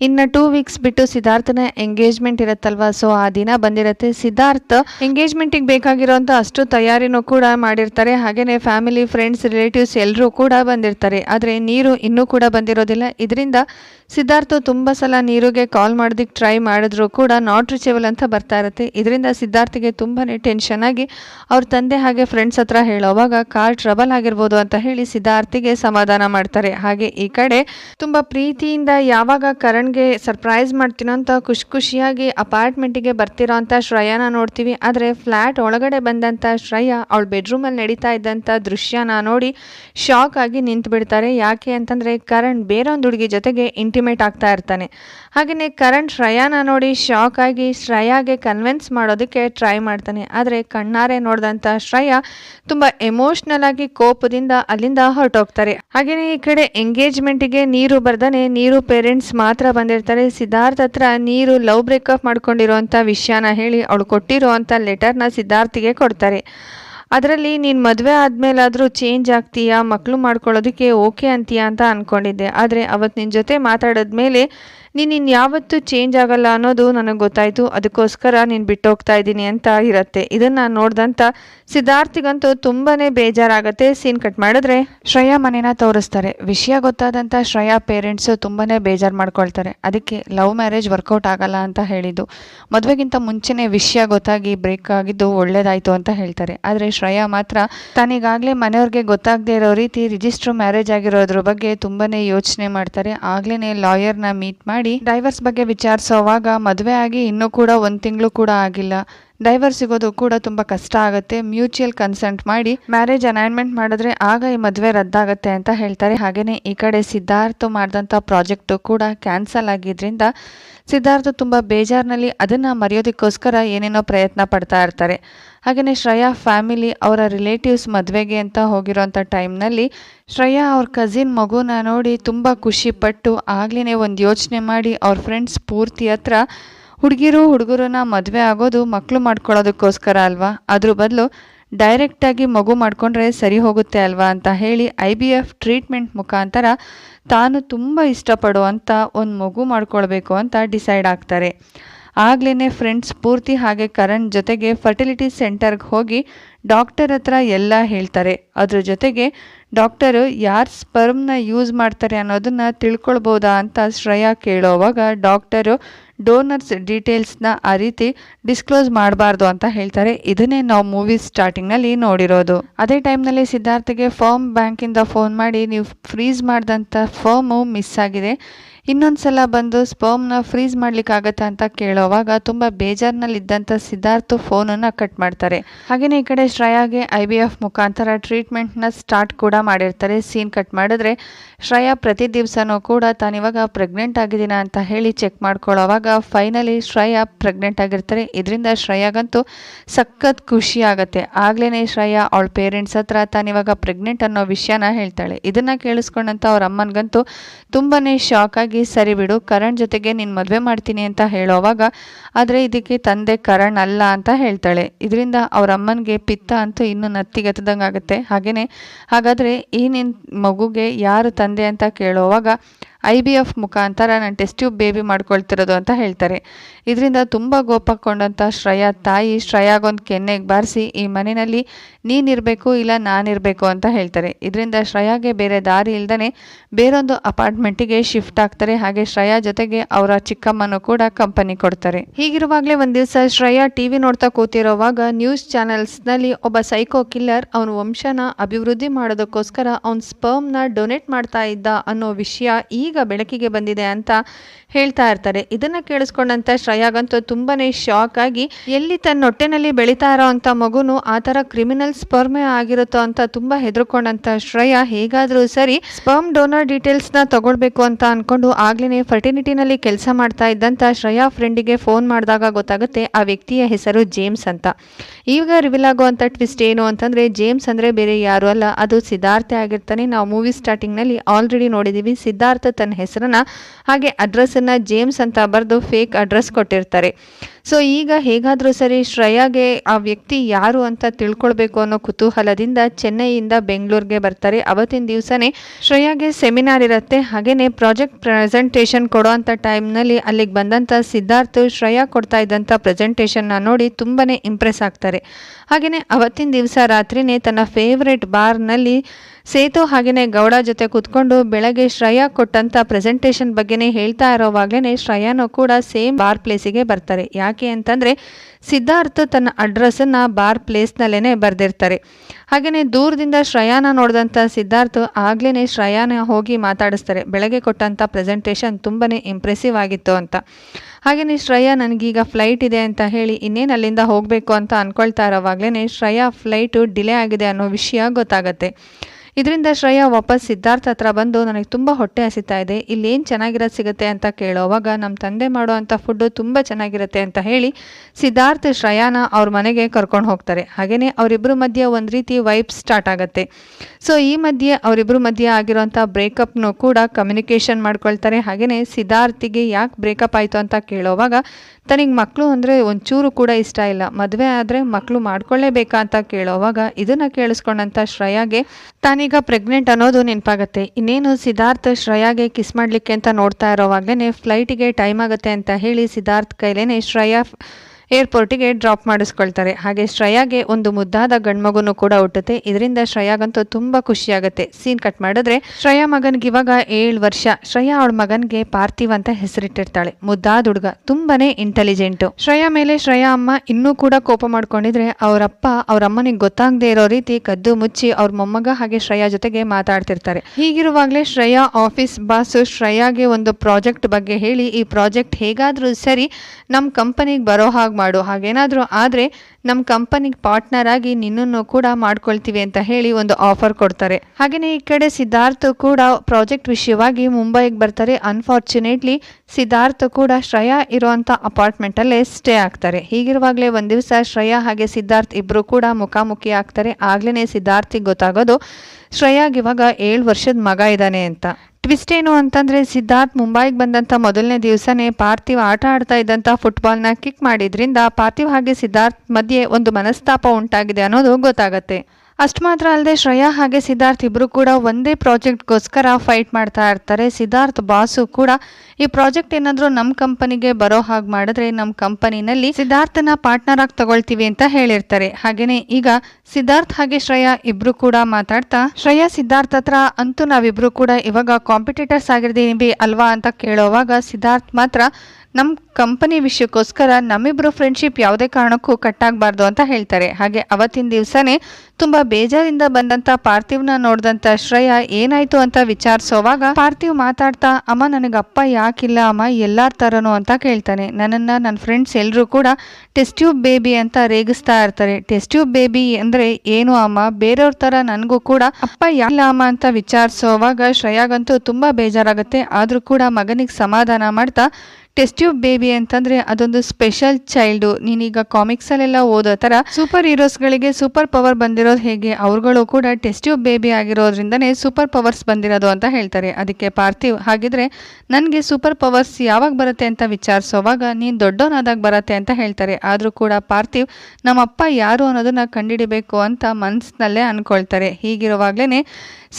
ಇನ್ನು ಟೂ ವೀಕ್ಸ್ ಬಿಟ್ಟು ಸಿದ್ಧಾರ್ಥನ ಎಂಗೇಜ್ಮೆಂಟ್ ಇರುತ್ತಲ್ವಾ? ಸೊ ಆ ದಿನ ಬಂದಿರತ್ತೆ. ಸಿದ್ಧಾರ್ಥ ಎಂಗೇಜ್ಮೆಂಟಿಗೆ ಬೇಕಾಗಿರೋಂಥ ಅಷ್ಟು ತಯಾರಿನೂ ಕೂಡ ಮಾಡಿರ್ತಾರೆ. ಹಾಗೇನೆ ಫ್ಯಾಮಿಲಿ ಫ್ರೆಂಡ್ಸ್ ರಿಲೇಟಿವ್ಸ್ ಎಲ್ಲರೂ ಕೂಡ ಬಂದಿರ್ತಾರೆ. ಆದರೆ ನೀರು ಇನ್ನೂ ಕೂಡ ಬಂದಿರೋದಿಲ್ಲ. ಇದರಿಂದ ಸಿದ್ಧಾರ್ಥ ತುಂಬ ಸಲ ನೀರುಗೆ ಕಾಲ್ ಮಾಡೋದಕ್ಕೆ ಟ್ರೈ ಮಾಡಿದ್ರು ಕೂಡ ನಾಟ್ ರೀಚೇಬಲ್ ಅಂತ ಬರ್ತಾ ಇರುತ್ತೆ. ಇದರಿಂದ ಸಿದ್ಧಾರ್ಥಿಗೆ ತುಂಬಾ ಟೆನ್ಷನ್ ಆಗಿ ಅವ್ರ ತಂದೆ ಹಾಗೆ ಫ್ರೆಂಡ್ಸ್ ಹತ್ರ ಹೇಳೋವಾಗ ಕಾರ್ ಟ್ರಬಲ್ ಆಗಿರ್ಬೋದು ಅಂತ ಹೇಳಿ ಸಿದ್ಧಾರ್ಥಿಗೆ ಸಮಾಧಾನ ಮಾಡ್ತಾರೆ. ಹಾಗೆ ಈ ಕಡೆ ತುಂಬ ಪ್ರೀತಿಯಿಂದ ಯಾವಾಗ ಕರಣ್ಗೆ ಸರ್ಪ್ರೈಸ್ ಮಾಡ್ತೀನೋ ಅಂತ ಖುಷಿ ಖುಷಿಯಾಗಿ ಅಪಾರ್ಟ್ಮೆಂಟಿಗೆ ಬರ್ತಿರೋ ಅಂತ ಶ್ರಯಾನ ನೋಡ್ತೀವಿ. ಆದರೆ ಫ್ಲ್ಯಾಟ್ ಒಳಗಡೆ ಬಂದಂಥ ಶ್ರೇಯ ಅವಳ ಬೆಡ್ರೂಮಲ್ಲಿ ನಡೀತಾ ಇದ್ದಂಥ ದೃಶ್ಯನ ನೋಡಿ ಶಾಕ್ ಆಗಿ ನಿಂತು ಬಿಡ್ತಾರೆ. ಯಾಕೆ ಅಂತಂದರೆ ಕರಣ್ ಬೇರೊಂದು ಹುಡುಗಿ ಜೊತೆಗೆ ಇಂಟಿಮೇಟ್ ಆಗ್ತಾ ಇರ್ತಾನೆ. ಹಾಗೆಯೇ ಕರಣ್ ಶ್ರಯಾನ ನೋಡಿ ಶಾಕ್ ಆಗಿ ಶ್ರೇಯಾಗೆ ಕನ್ವಿನ್ಸ್ ಮಾಡೋದಕ್ಕೆ ಟ್ರೈ ಮಾಡ್ತಾನೆ. ಆದರೆ ಕಣ್ಣಾರೆ ನೋಡಿದಂಥ ಶ್ರೇಯ ತುಂಬ ಎಮೋಷ್ನಲ್ ಆಗಿ ಕೋಪದಿಂದ ಅಲ್ಲಿಂದ ಹೊರಟೋಗ್ತಾರೆ. ಹಾಗೆಯೇ ಈ ಕಡೆ ಎಂಗೇಜ್ಮೆಂಟಿಗೆ ನೀರು ಬರ್ದಾನೆ, ನೀರು ಪೇರೆಂಟ್ಸ್ ಮಾತ್ರ ಬಂದಿರ್ತಾರೆ. ಸಿದ್ಧಾರ್ಥ್ ಹತ್ರ ನೀರು ಲವ್ ಬ್ರೇಕಪ್ ಮಾಡ್ಕೊಂಡಿರುವಂಥ ವಿಷಯನ ಹೇಳಿ ಅವಳು ಕೊಟ್ಟಿರುವಂಥ ಲೆಟರ್ನ ಸಿದ್ಧಾರ್ಥಿಗೆ ಕೊಡ್ತಾರೆ. ಅದರಲ್ಲಿ, ನೀನು ಮದುವೆ ಆದಮೇಲಾದರೂ ಚೇಂಜ್ ಆಗ್ತೀಯಾ? ಮಕ್ಕಳು ಮಾಡ್ಕೊಳ್ಳೋದಕ್ಕೆ ಓಕೆ ಅಂತೀಯಾ? ಅಂತ ಅಂದ್ಕೊಂಡಿದ್ದೆ ಆದರೆ ಅವತ್ತು ನಿನ್ನ ಜೊತೆ ಮಾತಾಡಿದ್ಮೇಲೆ ನೀನು ಇನ್ನು ಯಾವತ್ತೂ ಚೇಂಜ್ ಆಗಲ್ಲ ಅನ್ನೋದು ನನಗೆ ಗೊತ್ತಾಯಿತು. ಅದಕ್ಕೋಸ್ಕರ ನೀನು ಬಿಟ್ಟೋಗ್ತಾ ಇದ್ದೀನಿ ಅಂತ ಇರುತ್ತೆ. ಇದನ್ನು ನೋಡ್ದಂಥ ಸಿದ್ಧಾರ್ಥಿಗಂತೂ ತುಂಬಾ ಬೇಜಾರಾಗುತ್ತೆ. ಸೀನ್ ಕಟ್ ಮಾಡಿದ್ರೆ ಶ್ರೇಯಾ ಮನೇನ ತೋರಿಸ್ತಾರೆ. ವಿಷಯ ಗೊತ್ತಾದಂಥ ಶ್ರೇಯಾ ಪೇರೆಂಟ್ಸು ತುಂಬಾ ಬೇಜಾರು ಮಾಡ್ಕೊಳ್ತಾರೆ. ಅದಕ್ಕೆ ಲವ್ ಮ್ಯಾರೇಜ್ ವರ್ಕೌಟ್ ಆಗಲ್ಲ ಅಂತ ಹೇಳಿದ್ದು. ಮದುವೆಗಿಂತ ಮುಂಚೆನೇ ವಿಷಯ ಗೊತ್ತಾಗಿ ಬ್ರೇಕ್ ಆಗಿದ್ದು ಒಳ್ಳೇದಾಯಿತು ಅಂತ ಹೇಳ್ತಾರೆ. ಆದರೆ ಶ್ರೇಯಾ ಮಾತ್ರ ತನಿಗಾಗ್ಲೇ ಮನೆಯವ್ರಿಗೆ ಗೊತ್ತಾಗದೇ ಇರೋ ರೀತಿ ರಿಜಿಸ್ಟ್ರ್ ಮ್ಯಾರೇಜ್ ಆಗಿರೋದ್ರ ಬಗ್ಗೆ ತುಂಬಾ ಯೋಚನೆ ಮಾಡ್ತಾರೆ. ಆಗ್ಲೇ ಲಾಯರ್ನ ಮೀಟ್ ಮಾಡಿ ಡೈವರ್ಸ್ ಬಗ್ಗೆ ವಿಚಾರಿಸೋವಾಗ ಮದುವೆ ಆಗಿ ಇನ್ನೂ ಕೂಡ ಒಂದು ತಿಂಗಳು ಕೂಡ ಆಗಿಲ್ಲ. ಡೈವರ್ಸ್ ಸಿಗೋದು ಕೂಡ ತುಂಬ ಕಷ್ಟ ಆಗುತ್ತೆ. ಮ್ಯೂಚುವಲ್ ಕನ್ಸೆಂಟ್ ಮಾಡಿ ಮ್ಯಾರೇಜ್ ಅನೈನ್ಮೆಂಟ್ ಮಾಡಿದ್ರೆ ಆಗ ಈ ಮದುವೆ ರದ್ದಾಗುತ್ತೆ ಅಂತ ಹೇಳ್ತಾರೆ. ಹಾಗೆಯೇ ಈ ಕಡೆ ಸಿದ್ಧಾರ್ಥ ಮಾಡಿದಂಥ ಪ್ರಾಜೆಕ್ಟು ಕೂಡ ಕ್ಯಾನ್ಸಲ್ ಆಗಿದ್ರಿಂದ ಸಿದ್ಧಾರ್ಥ ತುಂಬ ಬೇಜಾರಿನಲ್ಲಿ ಅದನ್ನು ಮರೆಯೋದಕ್ಕೋಸ್ಕರ ಏನೇನೋ ಪ್ರಯತ್ನ ಪಡ್ತಾ ಇರ್ತಾರೆ. ಹಾಗೆಯೇ ಶ್ರೇಯಾ ಫ್ಯಾಮಿಲಿ, ಅವರ ರಿಲೇಟಿವ್ಸ್ ಮದುವೆಗೆ ಅಂತ ಹೋಗಿರೋಂಥ ಟೈಮ್ನಲ್ಲಿ ಶ್ರೇಯಾ ಅವ್ರ ಕಸಿನ್ ಮಗುನ ನೋಡಿ ತುಂಬ ಖುಷಿಪಟ್ಟು ಆಗ್ಲೇ ಒಂದು ಯೋಚನೆ ಮಾಡಿ ಅವ್ರ ಫ್ರೆಂಡ್ಸ್ ಪೂರ್ತಿ ಹತ್ರ ಹುಡುಗಿರು ಹುಡುಗರನ್ನ ಮದುವೆ ಆಗೋದು ಮಕ್ಕಳು ಮಾಡ್ಕೊಳ್ಳೋದಕ್ಕೋಸ್ಕರ ಅಲ್ವಾ? ಅದ್ರ ಬದಲು ಡೈರೆಕ್ಟಾಗಿ ಮಗು ಮಾಡಿಕೊಂಡ್ರೆ ಸರಿ ಹೋಗುತ್ತೆ ಅಲ್ವಾ ಅಂತ ಹೇಳಿ ಐ ಬಿ ಎಫ್ ಟ್ರೀಟ್ಮೆಂಟ್ ಮುಖಾಂತರ ತಾನು ತುಂಬ ಇಷ್ಟಪಡುವಂಥ ಒಂದು ಮಗು ಮಾಡ್ಕೊಳ್ಬೇಕು ಅಂತ ಡಿಸೈಡ್ ಆಗ್ತಾರೆ. ಆಗ್ಲೇ ಫ್ರೆಂಡ್ಸ್ ಪೂರ್ತಿ ಹಾಗೆ ಕರಣ್ ಜೊತೆಗೆ ಫರ್ಟಿಲಿಟಿ ಸೆಂಟರ್ಗೆ ಹೋಗಿ ಡಾಕ್ಟರ್ ಹತ್ರ ಎಲ್ಲ ಹೇಳ್ತಾರೆ. ಅದ್ರ ಜೊತೆಗೆ ಡಾಕ್ಟರು ಯಾರು ಸ್ಪರ್ಮ್ನ ಯೂಸ್ ಮಾಡ್ತಾರೆ ಅನ್ನೋದನ್ನ ತಿಳ್ಕೊಳ್ಬೋದಾ ಅಂತ ಶ್ರೇಯಾ ಕೇಳೋವಾಗ ಡಾಕ್ಟರು ಡೋನರ್ಸ್ ಡೀಟೇಲ್ಸ್ನ ಆ ರೀತಿ ಡಿಸ್ಕ್ಲೋಸ್ ಮಾಡಬಾರ್ದು ಅಂತ ಹೇಳ್ತಾರೆ. ಇದನ್ನೇ ನಾವು ಮೂವಿ ಸ್ಟಾರ್ಟಿಂಗ್ನಲ್ಲಿ ನೋಡಿರೋದು. ಅದೇ ಟೈಮ್ನಲ್ಲಿ ಸಿದ್ಧಾರ್ಥಗೆ ಫರ್ಮ್ ಬ್ಯಾಂಕಿಂದ ಫೋನ್ ಮಾಡಿ, ನೀವು ಫ್ರೀಸ್ ಮಾಡಿದಂಥ ಫರ್ಮು ಮಿಸ್ ಆಗಿದೆ. ಇನ್ನೊಂದು ಸಲ ಬಂದು ಸ್ಪರ್ಮ್ನ ಫ್ರೀಸ್ ಮಾಡ್ಲಿಕ್ಕಾಗತ್ತಾ ಅಂತ ಕೇಳೋವಾಗ ತುಂಬ ಬೇಜಾರಿನಲ್ಲಿದ್ದಂಥ ಸಿದ್ಧಾರ್ಥ ಫೋನನ್ನು ಕಟ್ ಮಾಡ್ತಾರೆ. ಹಾಗೆಯೇ ಈ ಕಡೆ ಶ್ರೇಯಾಗೆ ಐ ಬಿ ಎಫ್ ಮುಖಾಂತರ ಟ್ರೀಟ್ಮೆಂಟ್ನ ಸ್ಟಾರ್ಟ್ ಕೂಡ ಮಾಡಿರ್ತಾರೆ. ಸೀನ್ ಕಟ್ ಮಾಡಿದ್ರೆ ಶ್ರೇಯಾ ಪ್ರತಿ ದಿವಸನೂ ಕೂಡ ತಾನಿವಾಗ ಪ್ರೆಗ್ನೆಂಟ್ ಆಗಿದ್ದೀನ ಅಂತ ಹೇಳಿ ಚೆಕ್ ಮಾಡ್ಕೊಳ್ಳೋವಾಗ ಫೈನಲಿ ಶ್ರೇಯಾ ಪ್ರೆಗ್ನೆಂಟ್ ಆಗಿರ್ತಾರೆ. ಇದರಿಂದ ಶ್ರೇಯಾಗಂತೂ ಸಖತ್ ಖುಷಿ ಆಗುತ್ತೆ. ಆಗ್ಲೇ ಶ್ರೇಯಾ ಅವಳ ಪೇರೆಂಟ್ಸ್ ಹತ್ರ ತಾನಿವಾಗ ಪ್ರೆಗ್ನೆಂಟ್ ಅನ್ನೋ ವಿಷಯನ ಹೇಳ್ತಾಳೆ. ಇದನ್ನು ಕೇಳಿಸ್ಕೊಂಡಂತ ಅವ್ರ ಅಮ್ಮನಿಗಂತೂ ತುಂಬಾ ಶಾಕ್ ಆಗಿ ಸರಿ ಬಿಡು, ಕರಣ್ ಜೊತೆಗೆ ನೀನು ಮದುವೆ ಮಾಡ್ತೀನಿ ಅಂತ ಹೇಳೋವಾಗ, ಆದರೆ ಇದಕ್ಕೆ ತಂದೆ ಕರಣ್ ಅಲ್ಲ ಅಂತ ಹೇಳ್ತಾಳೆ. ಇದರಿಂದ ಅವ್ರ ಅಮ್ಮನಿಗೆ ಪಿತ್ತ ಅಂತೂ ಇನ್ನೂ ನತ್ತಿಗೆತ್ತದಂಗೆ ಆಗುತ್ತೆ. ಹಾಗೆಯೇ ಹಾಗಾದರೆ ಈ ನಿನ್ನ ಮಗುಗೆ ಯಾರು ತಂದೆ ಅಂತ ಕೇಳೋವಾಗ ಐ ಬಿ ಎಫ್ ಮುಖಾಂತರ ನಾನು ಟೆಸ್ಟ್ ಟ್ಯೂಬ್ ಬೇಬಿ ಮಾಡ್ಕೊಳ್ತಿರೋದು ಅಂತ ಹೇಳ್ತಾರೆ. ಇದರಿಂದ ತುಂಬ ಗೋಪಕ್ಕೊಂಡಂಥ ಶ್ರೇಯಾ ತಾಯಿ ಶ್ರಯಾಗೊಂದು ಕೆನ್ನೆಗೆ ಬಾರಿಸಿ, ಈ ಮನೆಯಲ್ಲಿ ನೀನಿರಬೇಕು ಇಲ್ಲ ನಾನಿರಬೇಕು ಅಂತ ಹೇಳ್ತಾರೆ. ಇದರಿಂದ ಶ್ರಯಾಗೆ ಬೇರೆ ದಾರಿ ಇಲ್ದೇ ಬೇರೊಂದು ಅಪಾರ್ಟ್ಮೆಂಟಿಗೆ ಶಿಫ್ಟ್ ಆಗ್ತಾರೆ. ಹಾಗೆ ಶ್ರಯಾ ಜೊತೆಗೆ ಅವರ ಚಿಕ್ಕಮ್ಮನೂ ಕೂಡ ಕಂಪನಿ ಕೊಡ್ತಾರೆ. ಹೀಗಿರುವಾಗಲೇ ಒಂದು ದಿವಸ ಶ್ರಯಾ ಟಿ ವಿ ನೋಡ್ತಾ ಕೂತಿರೋವಾಗ ನ್ಯೂಸ್ ಚಾನೆಲ್ಸ್ನಲ್ಲಿ ಒಬ್ಬ ಸೈಕೋ ಕಿಲ್ಲರ್ ಅವನ ವಂಶನ ಅಭಿವೃದ್ಧಿ ಮಾಡೋದಕ್ಕೋಸ್ಕರ ಅವ್ನ ಸ್ಪರ್ಮ್ನ ಡೊನೇಟ್ ಮಾಡ್ತಾ ಇದ್ದ ಅನ್ನೋ ವಿಷಯ ಈಗ ಈಗ ಬೆಳಕಿಗೆ ಬಂದಿದೆ ಅಂತ ಹೇಳ್ತಾ ಇರ್ತಾರೆ. ಇದನ್ನ ಕೇಳಿಸ್ಕೊಂಡಂತ ಶ್ರೇಯಾಗಂತೂ ತುಂಬಾನೇ ಶಾಕ್ ಆಗಿ ಎಲ್ಲಿ ತನ್ನ ಹೊಟ್ಟೆನಲ್ಲಿ ಬೆಳೀತಾ ಇರೋ ಅಂತ ಮಗುನು ಆ ಥರ ಕ್ರಿಮಿನಲ್ ಸ್ಪರ್ಮೆ ಆಗಿರುತ್ತೋ ಅಂತ ತುಂಬಾ ಹೆದರ್ಕೊಂಡಂತ ಶ್ರೇಯಾ ಹೇಗಾದ್ರೂ ಸರಿ ಸ್ಪರ್ಮ್ ಡೋನರ್ ಡೀಟೇಲ್ಸ್ನ ತಗೊಳ್ಬೇಕು ಅಂತ ಅನ್ಕೊಂಡು ಆಗ್ಲೇನೆ ಫರ್ಟಿನಿಟಿನಲ್ಲಿ ಕೆಲಸ ಮಾಡ್ತಾ ಇದ್ದಂತ ಶ್ರೇಯಾ ಫ್ರೆಂಡಿಗೆ ಫೋನ್ ಮಾಡಿದಾಗ ಗೊತ್ತಾಗುತ್ತೆ ಆ ವ್ಯಕ್ತಿಯ ಹೆಸರು ಜೇಮ್ಸ್ ಅಂತ. ಈಗ ರಿವೀಲ್ ಆಗುವಂತ ಟ್ವಿಸ್ಟ್ ಏನು ಅಂತಂದ್ರೆ ಜೇಮ್ಸ್ ಅಂದ್ರೆ ಬೇರೆ ಯಾರು ಅಲ್ಲ, ಅದು ಸಿದ್ಧಾರ್ಥ ಆಗಿರ್ತಾನೆ. ನಾವು ಮೂವಿ ಸ್ಟಾರ್ಟಿಂಗ್ನಲ್ಲಿ ಆಲ್ರೆಡಿ ನೋಡಿದೀವಿ. ಸಿದ್ಧಾರ್ಥ ತನ್ನ ಹೆಸರನ್ನ ಹಾಗೆ ಅಡ್ರೆಸ್ ಅನ್ನ ಜೇಮ್ಸ್ ಅಂತ ಬರೆದು ಫೇಕ್ ಅಡ್ರೆಸ್ ಕೊಟ್ಟಿರ್ತಾರೆ. ಸೊ ಈಗ ಹೇಗಾದರೂ ಸರಿ ಶ್ರೇಯಾಗೆ ಆ ವ್ಯಕ್ತಿ ಯಾರು ಅಂತ ತಿಳ್ಕೊಳ್ಬೇಕು ಅನ್ನೋ ಕುತೂಹಲದಿಂದ ಚೆನ್ನೈಯಿಂದ ಬೆಂಗಳೂರಿಗೆ ಬರ್ತಾರೆ. ಅವತ್ತಿನ ದಿವಸನೇ ಶ್ರೇಯಾಗೆ ಸೆಮಿನಾರ್ ಇರುತ್ತೆ. ಹಾಗೆಯೇ ಪ್ರಾಜೆಕ್ಟ್ ಪ್ರೆಸೆಂಟೇಷನ್ ಕೊಡೋ ಅಂಥ ಟೈಮ್ನಲ್ಲಿ ಅಲ್ಲಿಗೆ ಬಂದಂಥ ಸಿದ್ಧಾರ್ಥ್, ಶ್ರೇಯಾ ಕೊಡ್ತಾ ಇದ್ದಂಥ ಪ್ರೆಸೆಂಟೇಷನ್ನ ನೋಡಿ ತುಂಬಾನೇ ಇಂಪ್ರೆಸ್ ಆಗ್ತಾರೆ. ಹಾಗೆಯೇ ಅವತ್ತಿನ ದಿವಸ ರಾತ್ರಿನೇ ತನ್ನ ಫೇವ್ರೆಟ್ ಬಾರ್ನಲ್ಲಿ ಸೇತು ಹಾಗೆಯೇ ಗೌಡ ಜೊತೆ ಕೂತ್ಕೊಂಡು ಬೆಳಗ್ಗೆ ಶ್ರೇಯಾ ಕೊಟ್ಟಂತ ಪ್ರೆಸೆಂಟೇಷನ್ ಬಗ್ಗೆನೇ ಹೇಳ್ತಾ ಇರೋವಾಗಲೇ ಶ್ರೇಯಾನು ಕೂಡ ಸೇಮ್ ಬಾರ್ ಪ್ಲೇಸಿಗೆ ಬರ್ತಾರೆ. ಯಾಕೆ ಅಂತಂದ್ರೆ ಸಿದ್ಧಾರ್ಥ ತನ್ನ ಅಡ್ರೆಸ್ಸನ್ನು ಬಾರ್ ಪ್ಲೇಸ್ನಲ್ಲೇ ಬರೆದಿರ್ತಾರೆ. ಹಾಗೆಯೇ ದೂರದಿಂದ ಶ್ರಯಾನ ನೋಡಿದಂಥ ಸಿದ್ಧಾರ್ಥ ಆಗ್ಲೇ ಶ್ರಯಾನ ಹೋಗಿ ಮಾತಾಡಿಸ್ತಾರೆ. ಬೆಳಗ್ಗೆ ಕೊಟ್ಟಂಥ ಪ್ರೆಸೆಂಟೇಷನ್ ತುಂಬಾ ಇಂಪ್ರೆಸಿವ್ ಆಗಿತ್ತು ಅಂತ. ಹಾಗೆಯೇ ಶ್ರೇಯಾ ನನಗೀಗ ಫ್ಲೈಟ್ ಇದೆ ಅಂತ ಹೇಳಿ ಇನ್ನೇನು ಅಲ್ಲಿಂದ ಹೋಗಬೇಕು ಅಂತ ಅಂದ್ಕೊಳ್ತಾ ಇರೋವಾಗಲೇ ಶ್ರೇಯಾ ಫ್ಲೈಟು ಡಿಲೇ ಆಗಿದೆ ಅನ್ನೋ ವಿಷಯ ಗೊತ್ತಾಗುತ್ತೆ. ಇದರಿಂದ ಶ್ರೇಯಾ ವಾಪಸ್ ಸಿದ್ಧಾರ್ಥ ಹತ್ರ ಬಂದು ನನಗೆ ತುಂಬ ಹೊಟ್ಟೆ ಹಸಿತಾ ಇದೆ. ಇಲ್ಲಿ ಏನು ಚೆನ್ನಾಗಿರೋದು ಸಿಗುತ್ತೆ ಅಂತ ಕೇಳೋವಾಗ ನಮ್ಮ ತಂದೆ ಮಾಡುವಂಥ ಫುಡ್ಡು ತುಂಬ ಚೆನ್ನಾಗಿರುತ್ತೆ ಅಂತ ಹೇಳಿ ಸಿದ್ಧಾರ್ಥ ಶ್ರೇಯಾನ ಅವ್ರ ಮನೆಗೆ ಕರ್ಕೊಂಡು ಹೋಗ್ತಾರೆ. ಹಾಗೆಯೇ ಅವರಿಬ್ಬರ ಮಧ್ಯೆ ಒಂದು ರೀತಿ ವೈಬ್ ಸ್ಟಾರ್ಟ್ ಆಗುತ್ತೆ. ಸೊ ಈ ಮಧ್ಯೆ ಅವರಿಬ್ಬರ ಮಧ್ಯೆ ಆಗಿರೋಂಥ ಬ್ರೇಕಪ್ನು ಕೂಡ ಕಮ್ಯುನಿಕೇಷನ್ ಮಾಡ್ಕೊಳ್ತಾರೆ. ಹಾಗೆಯೇ ಸಿದ್ಧಾರ್ಥಿಗೆ ಯಾಕೆ ಬ್ರೇಕಪ್ ಆಯಿತು ಅಂತ ಕೇಳೋವಾಗ ತನಗೆ ಮಕ್ಕಳು ಅಂದರೆ ಒಂಚೂರು ಕೂಡ ಇಷ್ಟ ಇಲ್ಲ. ಮದುವೆ ಆದರೆ ಮಕ್ಕಳು ಮಾಡ್ಕೊಳ್ಳೇಬೇಕಾ ಅಂತ ಕೇಳೋವಾಗ ಇದನ್ನು ಕೇಳಿಸ್ಕೊಂಡಂಥ ಶ್ರೇಯಾಗೆ ತಾನೀಗ ಪ್ರೆಗ್ನೆಂಟ್ ಅನ್ನೋದು ನೆನಪಾಗತ್ತೆ. ಇನ್ನೇನು ಸಿದ್ಧಾರ್ಥ್ ಶ್ರೇಯಾಗೆ ಕಿಸ್ ಮಾಡಲಿಕ್ಕೆ ಅಂತ ನೋಡ್ತಾ ಇರೋವಾಗಲೇ ಫ್ಲೈಟಿಗೆ ಟೈಮ್ ಆಗುತ್ತೆ ಅಂತ ಹೇಳಿ ಸಿದ್ಧಾರ್ಥ್ ಕೈಲೇನೆ ಶ್ರೇಯಾ ಏರ್ಪೋರ್ಟಿಗೆ ಡ್ರಾಪ್ ಮಾಡಿಸ್ಕೊಳ್ತಾರೆ. ಹಾಗೆ ಶ್ರೇಯಾಗೆ ಒಂದು ಮುದ್ದಾದ ಗಂಡ್ಮಗುನು ಕೂಡ ಹುಟ್ಟುತ್ತೆ. ಇದರಿಂದ ಶ್ರೇಯಾಗಂತೂ ತುಂಬಾ ಖುಷಿಯಾಗುತ್ತೆ. ಸೀನ್ ಕಟ್ ಮಾಡಿದ್ರೆ ಶ್ರೇಯಾ ಮಗನ್ಗೆ ಇವಾಗ ಏಳು ವರ್ಷ. ಶ್ರೇಯಾ ಅವಳ ಮಗನ್ಗೆ ಪಾರ್ಥಿವ್ ಅಂತ ಹೆಸರಿಟ್ಟಿರ್ತಾಳೆ. ಮುದ್ದಾದ ಹುಡುಗ. ತುಂಬಾನೇ ಇಂಟೆಲಿಜೆಂಟ್ ಶ್ರೇಯಾ ಮೇಲೆ ಶ್ರೇಯಾ ಅಮ್ಮ ಇನ್ನೂ ಕೂಡ ಕೋಪ ಮಾಡ್ಕೊಂಡಿದ್ರೆ ಅವರಪ್ಪ ಅವ್ರ ಅಮ್ಮನಿಗೆ ಗೊತ್ತಾಗದೇ ಇರೋ ರೀತಿ ಕದ್ದು ಮುಚ್ಚಿ ಅವ್ರ ಮೊಮ್ಮಗ ಹಾಗೆ ಶ್ರೇಯಾ ಜೊತೆಗೆ ಮಾತಾಡ್ತಿರ್ತಾರೆ. ಹೀಗಿರುವಾಗಲೇ ಶ್ರೇಯಾ ಆಫೀಸ್ ಬಾಸು ಶ್ರೇಯಾಗೆ ಒಂದು ಪ್ರಾಜೆಕ್ಟ್ ಬಗ್ಗೆ ಹೇಳಿ, ಈ ಪ್ರಾಜೆಕ್ಟ್ ಹೇಗಾದ್ರೂ ಸರಿ ನಮ್ಮ ಕಂಪನಿಗೆ ಬರೋ ಹಾಗೆ ಮಾಡು ಹಾಗೇನಾದರೂ ಆದರೆ ನಮ್ಮ ಕಂಪನಿಗೆ ಪಾರ್ಟ್ನರ್ ಆಗಿ ನಿನ್ನನ್ನು ಕೂಡ ಮಾಡ್ಕೊಳ್ತೀವಿ ಅಂತ ಹೇಳಿ ಒಂದು ಆಫರ್ ಕೊಡ್ತಾರೆ. ಹಾಗೆಯೇ ಈ ಕಡೆ ಸಿದ್ಧಾರ್ಥ ಕೂಡ ಪ್ರಾಜೆಕ್ಟ್ ವಿಷಯವಾಗಿ ಮುಂಬೈಗೆ ಬರ್ತಾರೆ. ಅನ್ಫಾರ್ಚುನೇಟ್ಲಿ ಸಿದ್ಧಾರ್ಥ ಕೂಡ ಶ್ರೇಯಾ ಇರುವಂಥ ಅಪಾರ್ಟ್ಮೆಂಟಲ್ಲೇ ಸ್ಟೇ ಆಗ್ತಾರೆ. ಹೀಗಿರುವಾಗಲೇ ಒಂದು ದಿವಸ ಶ್ರೇಯಾ ಹಾಗೆ ಸಿದ್ಧಾರ್ಥ್ ಇಬ್ಬರು ಕೂಡ ಮುಖಾಮುಖಿ ಆಗ್ತಾರೆ. ಆಗ್ಲೇ ಸಿದ್ಧಾರ್ಥಿಗೆ ಗೊತ್ತಾಗೋದು ಶ್ರೇಯಾಗಿವಾಗ ಏಳು ವರ್ಷದ ಮಗ ಇದ್ದಾನೆ ಅಂತ. ಟ್ವಿಸ್ಟ್ ಏನು ಅಂತಂದ್ರೆ ಸಿದ್ಧಾರ್ಥ್ ಮುಂಬೈಗೆ ಬಂದಂತ ಮೊದಲನೇ ದಿವಸನೇ ಪಾರ್ಥಿವ್ ಆಟ ಆಡ್ತಾ ಇದ್ದಂಥ ಫುಟ್ಬಾಲ್ನ ಕಿಕ್ ಮಾಡಿದ್ರಿಂದ ಪಾರ್ಥಿವ್ ಹಾಗೆ ಸಿದ್ಧಾರ್ಥ್ ಮಧ್ಯೆ ಒಂದು ಮನಸ್ತಾಪ ಉಂಟಾಗಿದೆ ಅನ್ನೋದು ಗೊತ್ತಾಗತ್ತೆ. ಅಷ್ಟು ಮಾತ್ರ ಅಲ್ಲದೆ ಶ್ರೇಯಾ ಹಾಗೆ ಸಿದ್ಧಾರ್ಥ್ ಇಬ್ಬರು ಕೂಡ ಒಂದೇ ಪ್ರಾಜೆಕ್ಟ್ಗೋಸ್ಕರ ಫೈಟ್ ಮಾಡ್ತಾ ಇರ್ತಾರೆ. ಸಿದ್ಧಾರ್ಥ್ ಬಾಸು ಕೂಡ ಈ ಪ್ರಾಜೆಕ್ಟ್ ಏನಾದರೂ ನಮ್ಮ ಕಂಪನಿಗೆ ಬರೋ ಹಾಗೆ ಮಾಡಿದ್ರೆ ನಮ್ಮ ಕಂಪನಿನಲ್ಲಿ ಸಿದ್ಧಾರ್ಥನ ಪಾರ್ಟ್ನರ್ ಆಗಿ ತಗೊಳ್ತೀವಿ ಅಂತ ಹೇಳಿರ್ತಾರೆ. ಹಾಗೆಯೇ ಈಗ ಸಿದ್ಧಾರ್ಥ್ ಹಾಗೆ ಶ್ರೇಯಾ ಇಬ್ಬರು ಕೂಡ ಮಾತಾಡ್ತಾ, ಶ್ರೇಯಾ, ಸಿದ್ಧಾರ್ಥ್ ಹತ್ರ ಅಂತೂ ನಾವಿಬ್ರು ಕೂಡ ಇವಾಗ ಕಾಂಪಿಟೇಟರ್ಸ್ ಆಗಿರ್ದೀವಿ ಅಲ್ವಾ? ಅಂತ ಕೇಳೋವಾಗ ಸಿದ್ಧಾರ್ಥ್ ಮಾತ್ರ ನಮ್ಮ ಕಂಪನಿ ವಿಷಯಕ್ಕೋಸ್ಕರ ನಮ್ಮಿಬ್ಬರು ಫ್ರೆಂಡ್ಶಿಪ್ ಯಾವುದೇ ಕಾರಣಕ್ಕೂ ಕಟ್ಟಾಗಬಾರ್ದು ಅಂತ ಹೇಳ್ತಾರೆ. ಹಾಗೆ ಅವತ್ತಿನ ದಿವಸನೇ ತುಂಬ ಬೇಜಾರಿಂದ ಬಂದಂಥ ಪಾರ್ಥಿವ್ನ ನೋಡಿದಂಥ ಶ್ರೇಯ ಏನಾಯ್ತು ಅಂತ ವಿಚಾರಿಸೋವಾಗ ಪಾರ್ಥಿವ್ ಮಾತಾಡ್ತಾ, ಅಮ್ಮ ನನಗೆ ಅಪ್ಪ ಯಾಕಿಲ್ಲ, ಅಮ್ಮ, ಎಲ್ಲಾರ ಥರನೂ ಅಂತ ಕೇಳ್ತಾನೆ. ನನ್ನನ್ನು ನನ್ನ ಫ್ರೆಂಡ್ಸ್ ಎಲ್ಲರೂ ಕೂಡ ಟೆಸ್ಟ್ ಟ್ಯೂಬ್ ಬೇಬಿ ಅಂತ ರೇಗಿಸ್ತಾ ಇರ್ತಾರೆ. ಟೆಸ್ಟ್ ಟ್ಯೂಬ್ ಬೇಬಿ ಅಂದರೆ ಏನು, ಅಮ್ಮ? ಬೇರೆಯವ್ರ ಥರ ನನಗೂ ಕೂಡ ಅಪ್ಪ ಯಾಕಿಲ್ಲ, ಅಮ್ಮ ಅಂತ ವಿಚಾರಿಸೋವಾಗ ಶ್ರೇಯಾಗಂತೂ ತುಂಬ ಬೇಜಾರಾಗುತ್ತೆ. ಆದರೂ ಕೂಡ ಮಗನಿಗೆ ಸಮಾಧಾನ ಮಾಡ್ತಾ ಟೆಸ್ಟ್ ಟ್ಯೂಬ್ ಬೇಬಿ ಅಂತಂದ್ರೆ ಅದೊಂದು ಸ್ಪೆಷಲ್ ಚೈಲ್ಡು ನೀನೀಗ ಕಾಮಿಕ್ಸಲ್ಲೆಲ್ಲ ಓದೋ ತರ ಸೂಪರ್ ಹೀರೋಸ್ಗಳಿಗೆ ಸೂಪರ್ ಪವರ್ ಬಂದಿರೋದು ಹೇಗೆ? ಅವ್ರುಗಳು ಕೂಡ ಟೆಸ್ಟ್ ಟ್ಯೂಬ್ ಬೇಬಿ ಆಗಿರೋದ್ರಿಂದನೇ ಸೂಪರ್ ಪವರ್ಸ್ ಬಂದಿರೋದು ಅಂತ ಹೇಳ್ತಾರೆ. ಅದಕ್ಕೆ ಪಾರ್ಥಿವ್, ಹಾಗಿದ್ರೆ ನನಗೆ ಸೂಪರ್ ಪವರ್ಸ್ ಯಾವಾಗ ಬರುತ್ತೆ ಅಂತ ವಿಚಾರಿಸೋವಾಗ ನೀನು ದೊಡ್ಡವನಾದಾಗ ಬರುತ್ತೆ ಅಂತ ಹೇಳ್ತಾರೆ. ಆದರೂ ಕೂಡ ಪಾರ್ಥಿವ್, ನಮ್ಮಪ್ಪ ಯಾರು ಅನ್ನೋದನ್ನ ಕಂಡುಹಿಡಿಬೇಕು ಅಂತ ಮನಸ್ಸಿನಲ್ಲೇ ಅನ್ಕೊಳ್ತಾರೆ. ಹೀಗಿರುವಾಗ್ಲೇ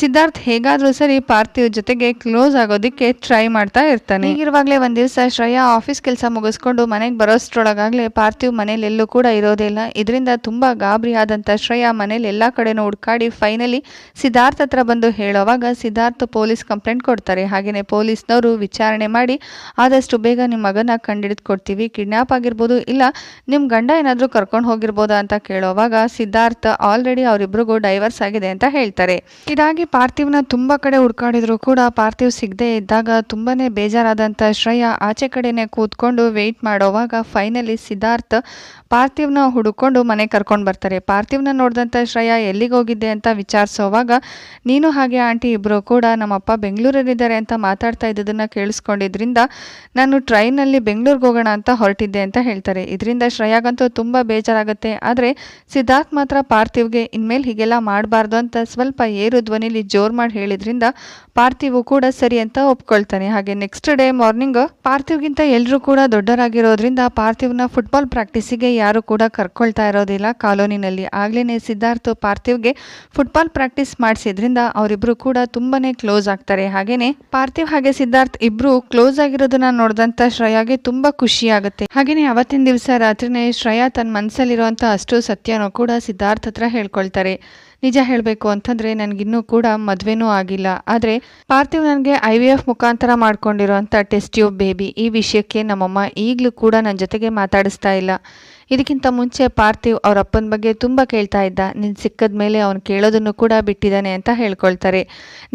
ಸಿದ್ಧಾರ್ಥ್ ಹೇಗಾದ್ರೂ ಸರಿ ಪಾರ್ಥಿವ್ ಜೊತೆಗೆ ಕ್ಲೋಸ್ ಆಗೋದಕ್ಕೆ ಟ್ರೈ ಮಾಡ್ತಾ ಇರ್ತಾನೆ. ಹೀಗಿರುವಾಗಲೇ ಒಂದ್ ದಿವಸ ಶ್ರೇಯಾ ಆಫೀಸ್ ಕೆಲಸ ಮುಗಿಸ್ಕೊಂಡು ಮನೆಗೆ ಬರೋಷ್ಟ್ರೊಳಗಾಗಲೇ ಪಾರ್ಥಿವ್ ಮನೇಲಿ ಎಲ್ಲೂ ಕೂಡ ಇರೋದಿಲ್ಲ. ಇದರಿಂದ ತುಂಬ ಗಾಬರಿ ಆದಂಥ ಶ್ರೇಯಾ ಮನೇಲಿ ಎಲ್ಲ ಕಡೆನೂ ಹುಡ್ಕಾಡಿ ಫೈನಲಿ ಸಿದ್ಧಾರ್ಥ ಹತ್ರ ಬಂದು ಹೇಳೋವಾಗ ಸಿದ್ಧಾರ್ಥ ಪೊಲೀಸ್ ಕಂಪ್ಲೇಂಟ್ ಕೊಡ್ತಾರೆ. ಹಾಗೆಯೇ ಪೊಲೀಸ್ನವರು ವಿಚಾರಣೆ ಮಾಡಿ ಆದಷ್ಟು ಬೇಗ ನಿಮ್ಮ ಮಗನ ಕಂಡಿಡಿದು ಕೊಡ್ತೀವಿ ಕಿಡ್ನ್ಯಾಪ್ ಆಗಿರ್ಬೋದು ಇಲ್ಲ ನಿಮ್ಮ ಗಂಡ ಏನಾದರೂ ಕರ್ಕೊಂಡು ಹೋಗಿರ್ಬೋದಾ ಅಂತ ಕೇಳೋವಾಗ ಸಿದ್ಧಾರ್ಥ ಆಲ್ರೆಡಿ ಅವರಿಬ್ಬರಿಗೂ ಡೈವರ್ಸ್ ಆಗಿದೆ ಅಂತ ಹೇಳ್ತಾರೆ. ಇದಾಗಿ ಪಾರ್ಥಿವ್ನ ತುಂಬ ಕಡೆ ಹುಡ್ಕಾಡಿದ್ರು ಕೂಡ ಪಾರ್ಥಿವ್ ಸಿಗದೆ ಇದ್ದಾಗ ತುಂಬಾ ಬೇಜಾರಾದಂಥ ಶ್ರೇಯಾ ಆಚೆ ಕಡೆನೆ ಕೂತ್ಕೊಂಡು ವೆಯ್ಟ್ ಮಾಡೋವಾಗ ಫೈನಲಿ ಸಿದ್ಧಾರ್ಥ್ ಪಾರ್ಥಿವ್ನ ಹುಡುಕೊಂಡು ಮನೆ ಕರ್ಕೊಂಡು ಬರ್ತಾರೆ. ಪಾರ್ಥಿವ್ನ ನೋಡಿದಂಥ ಶ್ರೇಯಾ ಎಲ್ಲಿಗೆ ಹೋಗಿದ್ದೆ ಅಂತ ವಿಚಾರಿಸೋವಾಗ, ನೀನು ಹಾಗೆ ಆಂಟಿ ಇಬ್ಬರು ಕೂಡ ನಮ್ಮಪ್ಪ ಬೆಂಗಳೂರಲ್ಲಿದ್ದಾರೆ ಅಂತ ಮಾತಾಡ್ತಾ ಇದ್ದದನ್ನು ಕೇಳಿಸ್ಕೊಂಡಿದ್ರಿಂದ ನಾನು ಟ್ರೈನಲ್ಲಿ ಬೆಂಗಳೂರಿಗೆ ಹೋಗೋಣ ಅಂತ ಹೊರಟಿದ್ದೆ ಅಂತ ಹೇಳ್ತಾರೆ. ಇದರಿಂದ ಶ್ರೇಯಾಗಂತೂ ತುಂಬ ಬೇಜಾರಾಗುತ್ತೆ. ಆದರೆ ಸಿದ್ಧಾರ್ಥ್ ಮಾತ್ರ ಪಾರ್ಥಿವ್ಗೆ ಇನ್ಮೇಲೆ ಹೀಗೆಲ್ಲ ಮಾಡಬಾರ್ದು ಅಂತ ಸ್ವಲ್ಪ ಏರು ಧ್ವನಿಲಿ ಜೋರು ಮಾಡಿ ಹೇಳಿದ್ರಿಂದ ಪಾರ್ಥಿವು ಕೂಡ ಸರಿ ಅಂತ ಒಪ್ಕೊಳ್ತಾನೆ. ಹಾಗೆ ನೆಕ್ಸ್ಟ್ ಡೇ ಮಾರ್ನಿಂಗ್ ಪಾರ್ಥಿವ್ಗಿಂತ ಎಲ್ಲರೂ ಕೂಡ ದೊಡ್ಡರಾಗಿರೋದ್ರಿಂದ ಪಾರ್ಥಿವ್ನ ಫುಟ್ಬಾಲ್ ಪ್ರಾಕ್ಟೀಸಿಗೆ ಯಾರು ಕೂಡ ಕರ್ಕೊಳ್ತಾ ಇರೋದಿಲ್ಲ. ಕಾಲೋನಿನಲ್ಲಿ ಆಗ್ಲೇ ಸಿದ್ಧಾರ್ಥ್ ಪಾರ್ಥಿವ್ಗೆ ಫುಟ್ಬಾಲ್ ಪ್ರಾಕ್ಟೀಸ್ ಮಾಡಿಸಿದ್ರಿಂದ ಅವರಿಬ್ರು ಕೂಡ ತುಂಬಾನೇ ಕ್ಲೋಸ್ ಆಗ್ತಾರೆ. ಹಾಗೇನೆ ಪಾರ್ಥಿವ್ ಹಾಗೆ ಸಿದ್ಧಾರ್ಥ್ ಇಬ್ರು ಕ್ಲೋಸ್ ಆಗಿರೋದನ್ನ ನೋಡಿದಂತ ಶ್ರೇಯಾಗೆ ತುಂಬಾ ಖುಷಿ ಆಗುತ್ತೆ. ಹಾಗೇನೆ ಅವತ್ತಿನ ದಿವಸ ರಾತ್ರಿನೇ ಶ್ರೇಯಾ ತನ್ನ ಮನಸ್ಸಲ್ಲಿರುವಂತ ಅಷ್ಟು ಸತ್ಯನೂ ಕೂಡ ಸಿದ್ಧಾರ್ಥ್ ಹತ್ರ ಹೇಳ್ಕೊಳ್ತಾರೆ. ನಿಜ ಹೇಳಬೇಕು ಅಂತಂದರೆ ನನಗಿನ್ನೂ ಕೂಡ ಮದುವೆನೂ ಆಗಿಲ್ಲ. ಆದರೆ ಪಾರ್ಥಿವ್ ನನಗೆ ಐ ವಿ ಎಫ್ ಮುಖಾಂತರ ಮಾಡ್ಕೊಂಡಿರೋಂಥ ಟೆಸ್ಟ್ ಟ್ಯೂಬ್ ಬೇಬಿ ಈ ವಿಷಯಕ್ಕೆ ನಮ್ಮಮ್ಮ ಈಗಲೂ ಕೂಡ ನನ್ನ ಜೊತೆಗೆ ಮಾತಾಡಿಸ್ತಾ ಇಲ್ಲ. ಇದಕ್ಕಿಂತ ಮುಂಚೆ ಪಾರ್ಥಿವ್ ಅವ್ರ ಅಪ್ಪನ ಬಗ್ಗೆ ತುಂಬ ಕೇಳ್ತಾ ಇದ್ದ. ನೀನು ಸಿಕ್ಕದ ಮೇಲೆ ಅವ್ನು ಕೇಳೋದನ್ನು ಕೂಡ ಬಿಟ್ಟಿದ್ದಾನೆ ಅಂತ ಹೇಳ್ಕೊಳ್ತಾರೆ.